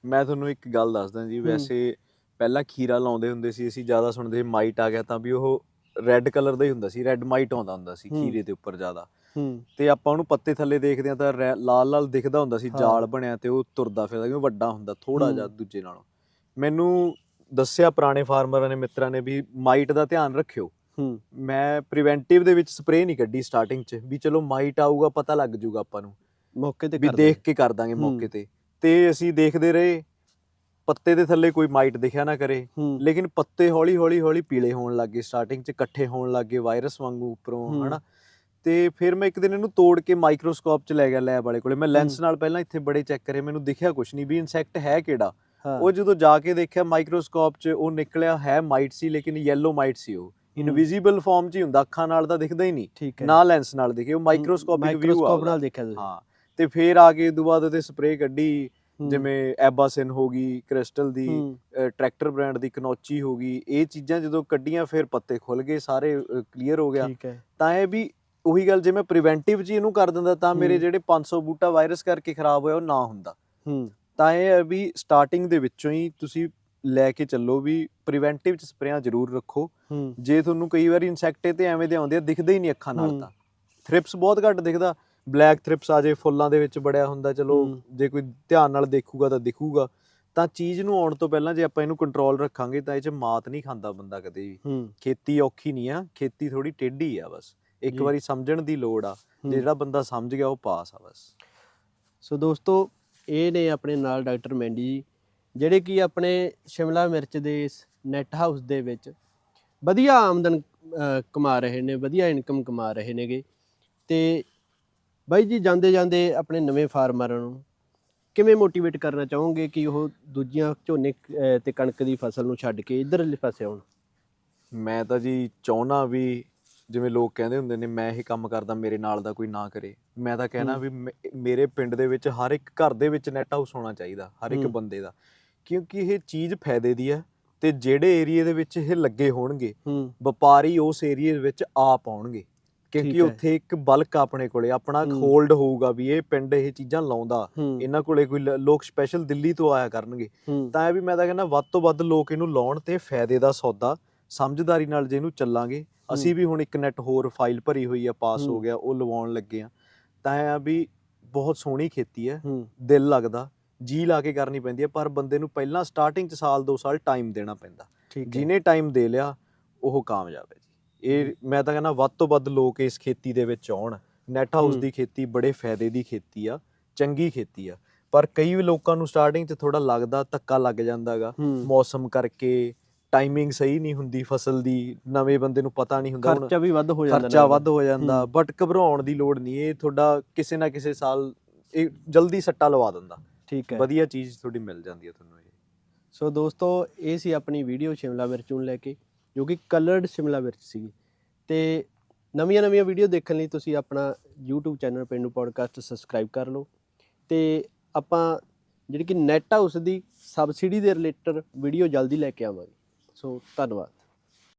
ਮੈਂ ਤੁਹਾਨੂੰ ਇੱਕ ਗੱਲ ਦੱਸਦਾ ਜੀ। ਵੈਸੇ ਪਹਿਲਾਂ ਖੀਰਾ ਲਾਉਂਦੇ ਹੁੰਦੇ ਸੀ ਅਸੀਂ ਜ਼ਿਆਦਾ ਸੁਣਦੇ ਸੀ ਮਾਈਟ ਆ ਗਿਆ ਤਾਂ ਵੀ ਉਹ ਰੈੱਡ ਕਲਰ ਦਾ ਹੀ ਹੁੰਦਾ ਸੀ ਰੈੱਡ ਮਾਈਟ ਆਉਂਦਾ ਹੁੰਦਾ ਸੀ। ਖੀਰੇ ਦੇ ਉੱਪਰ ਜ਼ਿਆਦਾ ਹੂੰ ਤੇ ਆਪਾਂ ਉਹਨੂੰ ਪੱਤੇ ਥੱਲੇ ਦੇਖਦੇ ਆ ਤਾਂ ਲਾਲ ਲਾਲ ਦਿਖਦਾ ਹੁੰਦਾ ਸੀ। ਜਾਲ ਬਣਿਆ ਤੇ ਉਹ ਤੁਰਦਾ ਫਿਰਦਾ ਕਿਉਂ ਵੱਡਾ ਹੁੰਦਾ ਥੋੜਾ। ਜਿਹਾ ਦੂਜੇ ਨਾਲੋਂ ਮੈਨੂੰ ਦੱਸਿਆ ਪੁਰਾਣੇ ਫਾਰਮਰਾਂ ਨੇ ਮਿੱਤਰਾਂ ਨੇ ਵੀ ਮਾਈਟ ਦਾ ਧਿਆਨ ਰੱਖਿਓ ਹੂੰ ਮੈਂ ਪ੍ਰੀਵੈਂਟਿਵ ਦੇ ਵਿੱਚ ਸਪਰੇਅ ਨਹੀਂ ਕੱਢੀ ਸਟਾਰਟਿੰਗ 'ਚ ਵੀ ਚਲੋ ਮਾਈਟ ਆਊਗਾ ਪਤਾ ਲੱਗ ਜਾਊਗਾ ਆਪਾਂ ਨੂੰ ਮੌਕੇ ਤੇ ਵੀ ਦੇਖ ਕੇ ਕਰ ਦਾਂਗੇ। ਮੌਕੇ ਤੇ ਤੇ ਅਸੀਂ ਦੇਖਦੇ ਰਹੇ ਪੱਤੇ ਦੇ ਥੱਲੇ ਕੋਈ ਮਾਈਟ ਦਿਖਿਆ ਨਾ ਕਰੇ। ਲੇਕਿਨ ਪੱਤੇ ਹੌਲੀ ਹੌਲੀ ਹੌਲੀ ਪੀਲੇ ਹੋਣ ਲੱਗੇ ਸਟਾਰਟਿੰਗ 'ਚ ਇਕੱਠੇ ਹੋਣ ਲੱਗੇ ਵਾਇਰਸ ਵਾਂਗੂ ਉੱਪਰੋਂ। ਹਨਾ। ਤੇ ਫਿਰ ਮੈਂ ਇੱਕ ਦਿਨ ਇਹਨੂੰ ਤੋੜ ਕੇ ਮਾਈਕਰੋਸਕੋਪ 'ਚ ਲੈ ਗਿਆ ਲੈਬ ਵਾਲੇ ਕੋਲੇ। ਮੈਂ ਲੈਂਸ। ਨਾਲ ਪਹਿਲਾਂ ਇੱਥੇ ਬੜੇ ਚੈੱਕ ਕਰੇ ਮੈਨੂੰ ਦਿਖਿਆ ਕੁਝ ਨਹੀਂ ਵੀ ਇਨਸੈਕਟ ਹੈ ਕਿਹੜਾ। ਉਹ ਜਦੋਂ ਜਾ ਕੇ ਦੇਖਿਆ ਮਾਈਕਰੋਸਕੋਪ 'ਚ ਉਹ ਨਿਕਲਿਆ ਹੈ ਮਾਈਟ ਸੀ ਲੇਕਿਨ ਯੈਲੋ ਮਾਈਟ ਸੀ ਉਹ। ਇਨਵਿਜ਼ੀਬਲ ਫਾਰਮ 'ਚ ਹੀ ਹੁੰਦਾ ਅੱਖਾਂ ਨਾਲ ਤਾਂ ਦਿਖਦਾ ਹੀ ਨਹੀਂ। ਨਾ ਲੈਂਸ ਨਾਲ ਦਿਖੇ ਉਹ ਮਾਈਕਰੋਸਕੋਪਿਕ ਵਿਊ ਆ ਮਾਈਕਰੋਸਕੋਪ। ਨਾਲ ਦੇਖਿਆ ਤੁਸੀਂ। ਹਾਂ। ਤੇ ਫਿਰ ਆ ਕੇ ਉਦੋਂ ਬਾਅਦ ਉਹਦੇ ਸਪਰੇਅ ਕੱਢੀ। ਜਿਵੇਂ ਐਬਾਸਿਨ ਹੋ ਗਈ ਕ੍ਰਿਸਟਲ ਦੀ ਟਰੈਕਟਰ ਬ੍ਰਾਂਡ ਦੀ ਕਨੌਚੀ ਹੋ ਗਈ ਇਹ ਚੀਜ਼ਾਂ ਜਦੋਂ ਕੱਢੀਆਂ ਫਿਰ ਪੱਤੇ ਖੁੱਲ ਗਏ ਸਾਰੇ ਕਲੀਅਰ ਹੋ ਗਿਆ। ਤਾਂ ਇਹ ਵੀ ਉਹੀ ਗੱਲ ਜੇ ਮੈਂ ਪ੍ਰੀਵੈਂਟਿਵ ਜੀ ਇਹਨੂੰ ਕਰ ਦਿੰਦਾ ਤਾਂ ਮੇਰੇ। ਜਿਹੜੇ 500 ਬੂਟਾ ਵਾਇਰਸ ਕਰਕੇ ਖਰਾਬ ਹੋਇਆ ਉਹ ਨਾ ਹੁੰਦਾ। ਹੂੰ। ਤਾਂ ਇਹ ਹੈ ਵੀ ਸਟਾਰਟਿੰਗ ਦੇ ਵਿੱਚੋਂ ਹੀ ਤੁਸੀਂ ਲੈ ਕੇ ਚੱਲੋ ਵੀ ਪ੍ਰੀਵੈਂਟਿਵ ਚ ਸਪਰੇਆਂ ਜ਼ਰੂਰ ਰੱਖੋ। ਜੇ ਤੁਹਾਨੂੰ ਕਈ ਵਾਰੀ ਇਨਸੈਕਟੇ ਤੇ ਐਵੇਂ ਦੇ ਆਉਂਦੇ ਆ ਦਿਖਦੇ ਹੀ ਨਹੀਂ ਅੱਖਾਂ ਨਾਲ। ਤਾਂ। ਥ੍ਰਿਪਸ ਬਹੁਤ ਘੱਟ ਦਿਖਦਾ। ਬਲੈਕ ਥ੍ਰਿਪਸ ਆ ਜੇ ਫੁੱਲਾਂ ਦੇ ਵਿੱਚ ਬੜਿਆ ਹੁੰਦਾ ਚਲੋ। ਜੇ ਕੋਈ ਧਿਆਨ ਨਾਲ ਦੇਖੂਗਾ ਤਾਂ ਦਿਖੂਗਾ। ਤਾਂ ਚੀਜ਼ ਨੂੰ ਆਉਣ ਤੋਂ ਪਹਿਲਾਂ ਜੇ ਆਪਾਂ ਇਹਨੂੰ ਕੰਟਰੋਲ ਰੱਖਾਂਗੇ ਤਾਂ ਇਹ ਚ ਮਾਤ ਨਹੀਂ ਖਾਂਦਾ ਬੰਦਾ ਕਦੇ ਵੀ। ਖੇਤੀ ਔਖੀ ਨਹੀਂ ਆ ਖੇਤੀ ਥੋੜੀ ਟੇਢੀ ਆ ਬਸ। ਇੱਕ। ਵਾਰੀ ਸਮਝਣ ਦੀ ਲੋੜ ਆ ਜਿਹੜਾ ਬੰਦਾ ਸਮਝ ਗਿਆ ਉਹ ਪਾਸ ਆ ਬਸ। ਸੋ ਦੋਸਤੋ ਇਹ ਨੇ ਆਪਣੇ ਨਾਲ ਡਾਕਟਰ ਮੈਂਡੀ ਜੀ ਜਿਹੜੇ ਕਿ ਆਪਣੇ ਸ਼ਿਮਲਾ ਮਿਰਚ ਦੇ ਇਸ ਨੈਟ ਹਾਊਸ ਦੇ ਵਿੱਚ ਵਧੀਆ ਆਮਦਨ ਕਮਾ ਰਹੇ ਨੇ ਵਧੀਆ ਇਨਕਮ ਕਮਾ ਰਹੇ ਨੇਗੇ। ਤੇ ਬਾਈ ਜੀ ਜਾਂਦੇ ਜਾਂਦੇ ਆਪਣੇ ਨਵੇਂ ਫਾਰਮਰਾਂ ਨੂੰ ਕਿਵੇਂ ਮੋਟੀਵੇਟ ਕਰਨਾ ਚਾਹੋਗੇ ਕਿ ਉਹ ਦੂਜੀਆਂ ਝੋਨੇ ਤੇ ਕਣਕ ਦੀ ਫਸਲ ਨੂੰ ਛੱਡ ਕੇ ਇਧਰਲੇ ਪਾਸੇ ਆਉਣ? ਮੈਂ ਤਾਂ ਜੀ ਚਾਹਣਾ ਵੀ ਜਿਵੇਂ ਲੋਕ ਕਹਿੰਦੇ ਹੁੰਦੇ ਨੇ ਮੈਂ ਇਹ ਕੰਮ ਕਰਦਾ ਮੇਰੇ ਨਾਲ ਦਾ ਕੋਈ ਨਾ ਕਰੇ। ਮੈਂ ਤਾਂ ਕਹਿਣਾ। ਵੀ ਮੇਰੇ ਪਿੰਡ ਦੇ ਵਿੱਚ ਹਰ ਇੱਕ ਘਰ ਦੇ ਵਿੱਚ ਨੈਟ ਹਾਊਸ ਹੋਣਾ ਚਾਹੀਦਾ ਹਰ ਇੱਕ। ਬੰਦੇ ਦਾ। ਕਿਉਂਕਿ ਇਹ ਚੀਜ਼ ਫਾਇਦੇ ਦੀ ਹੈ ਤੇ ਜਿਹੜੇ ਏਰੀਏ ਦੇ ਵਿੱਚ ਇਹ ਲੱਗੇ ਹੋਣਗੇ ਵਪਾਰੀ ਉਸ ਏਰੀਏ ਵਿੱਚ ਆਪ ਆਉਣਗੇ। ਕਿਉਂਕਿ। ਉੱਥੇ ਇੱਕ ਬਲਕ ਆਪਣੇ ਕੋਲੇ ਆਪਣਾ। ਹੋਲਡ ਹੋਊਗਾ ਵੀ ਇਹ ਪਿੰਡ ਇਹ ਚੀਜ਼ਾਂ ਲਾਉਂਦਾ। ਇਹਨਾਂ ਕੋਲੇ ਕੋਈ ਲੋਕ ਸਪੈਸ਼ਲ ਦਿੱਲੀ ਤੋਂ ਆਇਆ ਕਰਨਗੇ। ਤਾਂ ਇਹ ਵੀ ਮੈਂ ਤਾਂ ਕਹਿੰਦਾ ਵੱਧ ਤੋਂ ਵੱਧ ਲੋਕ ਇਹਨੂੰ ਲਾਉਣ ਤੇ ਫਾਇਦੇ ਦਾ ਸੌਦਾ ਸਮਝਦਾਰੀ ਨਾਲ ਜੇ ਇਹਨੂੰ ਚੱਲਾਂਗੇ। ਅਸੀਂ ਵੀ ਹੁਣ ਇੱਕ ਨੈਟ ਹੋਰ ਫਾਈਲ ਭਰੀ ਹੋਈ ਆ ਪਾਸ ਹੋ। ਗਿਆ ਉਹ ਲਵਾਉਣ ਲੱਗੇ ਆ। ਤਾਂ ਇਹ ਆ ਵੀ ਬਹੁਤ ਸੋਹਣੀ ਖੇਤੀ ਹੈ। ਦਿਲ ਲੱਗਦਾ ਜੀ ਲਾ ਕੇ ਕਰਨੀ ਪੈਂਦੀ ਹੈ ਪਰ ਬੰਦੇ ਨੂੰ ਪਹਿਲਾਂ ਸਟਾਰਟਿੰਗ ਚ ਸਾਲ 2 ਸਾਲ ਟਾਈਮ ਦੇਣਾ ਪੈਂਦਾ। ਜਿਹਨੇ ਟਾਈਮ ਦੇ ਲਿਆ ਉਹ ਕਾਮਯਾਬ ਹੈ। ਇਹ ਮੈਂ ਤਾਂ ਕਹਿੰਦਾ ਵੱਧ ਤੋਂ ਵੱਧ ਲੋਕ ਇਸ ਖੇਤੀ ਦੇ ਵਿੱਚ ਆਉਣ। Net house. ਦੀ ਖੇਤੀ ਬੜੇ ਫਾਇਦੇ ਦੀ ਖੇਤੀ ਆ ਚੰਗੀ ਖੇਤੀ ਆ। ਪਰ ਕਈ ਲੋਕਾਂ ਨੂੰ ਸਟਾਰਟਿੰਗ 'ਚ ਥੋੜਾ ਲੱਗਦਾ ਧੱਕਾ ਲੱਗ ਜਾਂਦਾਗਾ ਮੌਸਮ ਕਰਕੇ ਟਾਈਮਿੰਗ ਸਹੀ ਨਹੀਂ ਹੁੰਦੀ ਫਸਲ ਦੀ ਨਵੇਂ ਬੰਦੇ ਨੂੰ ਪਤਾ ਨਹੀਂ ਹੁੰਦਾ। ਖਰਚਾ ਵੀ ਵੱਧ ਹੋ ਜਾਂਦਾ ਖਰਚਾ ਵੱਧ ਹੋ ਜਾਂਦਾ। ਬਟ ਘਬਰਾਉਣ ਦੀ ਲੋੜ ਨਹੀਂ ਇਹ ਤੁਹਾਡਾ ਕਿਸੇ ਨਾ ਕਿਸੇ ਸਾਲ ਇਹ ਜਲਦੀ ਸੱਟਾ ਲਵਾ ਦਿੰਦਾ। ਠੀਕ ਹੈ। ਵਧੀਆ ਚੀਜ਼ ਤੁਹਾਡੀ ਮਿਲ ਜਾਂਦੀ ਹੈ ਤੁਹਾਨੂੰ ਇਹ। ਸੋ ਦੋਸਤੋ ਇਹ ਸੀ ਆਪਣੀ ਵੀਡੀਓ ਸ਼ਿਮਲਾ ਮਿਰਚ ਨੂੰ ਲੈ ਕੇ। ਜੋ ਕਿ ਕਲਰਡ ਸ਼ਿਮਲਾ ਮਿਰਚ ਸੀਗੀ। ਤੇ ਨਵੀਆਂ ਨਵੀਆਂ ਵੀਡੀਓ ਦੇਖਣ ਲਈ ਤੁਸੀਂ ਆਪਣਾ YouTube channel Pindu podcast subscribe ਕਰ ਲਓ। ਤੇ ਆਪਾਂ ਜਿਹੜੀ ਕਿ ਨੈਟ ਹਾਊਸ ਦੀ ਸਬਸਿਡੀ ਦੇ ਰਿਲੇਟਡ ਵੀਡੀਓ ਜਲਦੀ ਲੈ ਕੇ ਆਵਾਂਗੇ। ਸੋ ਧੰਨਵਾਦ।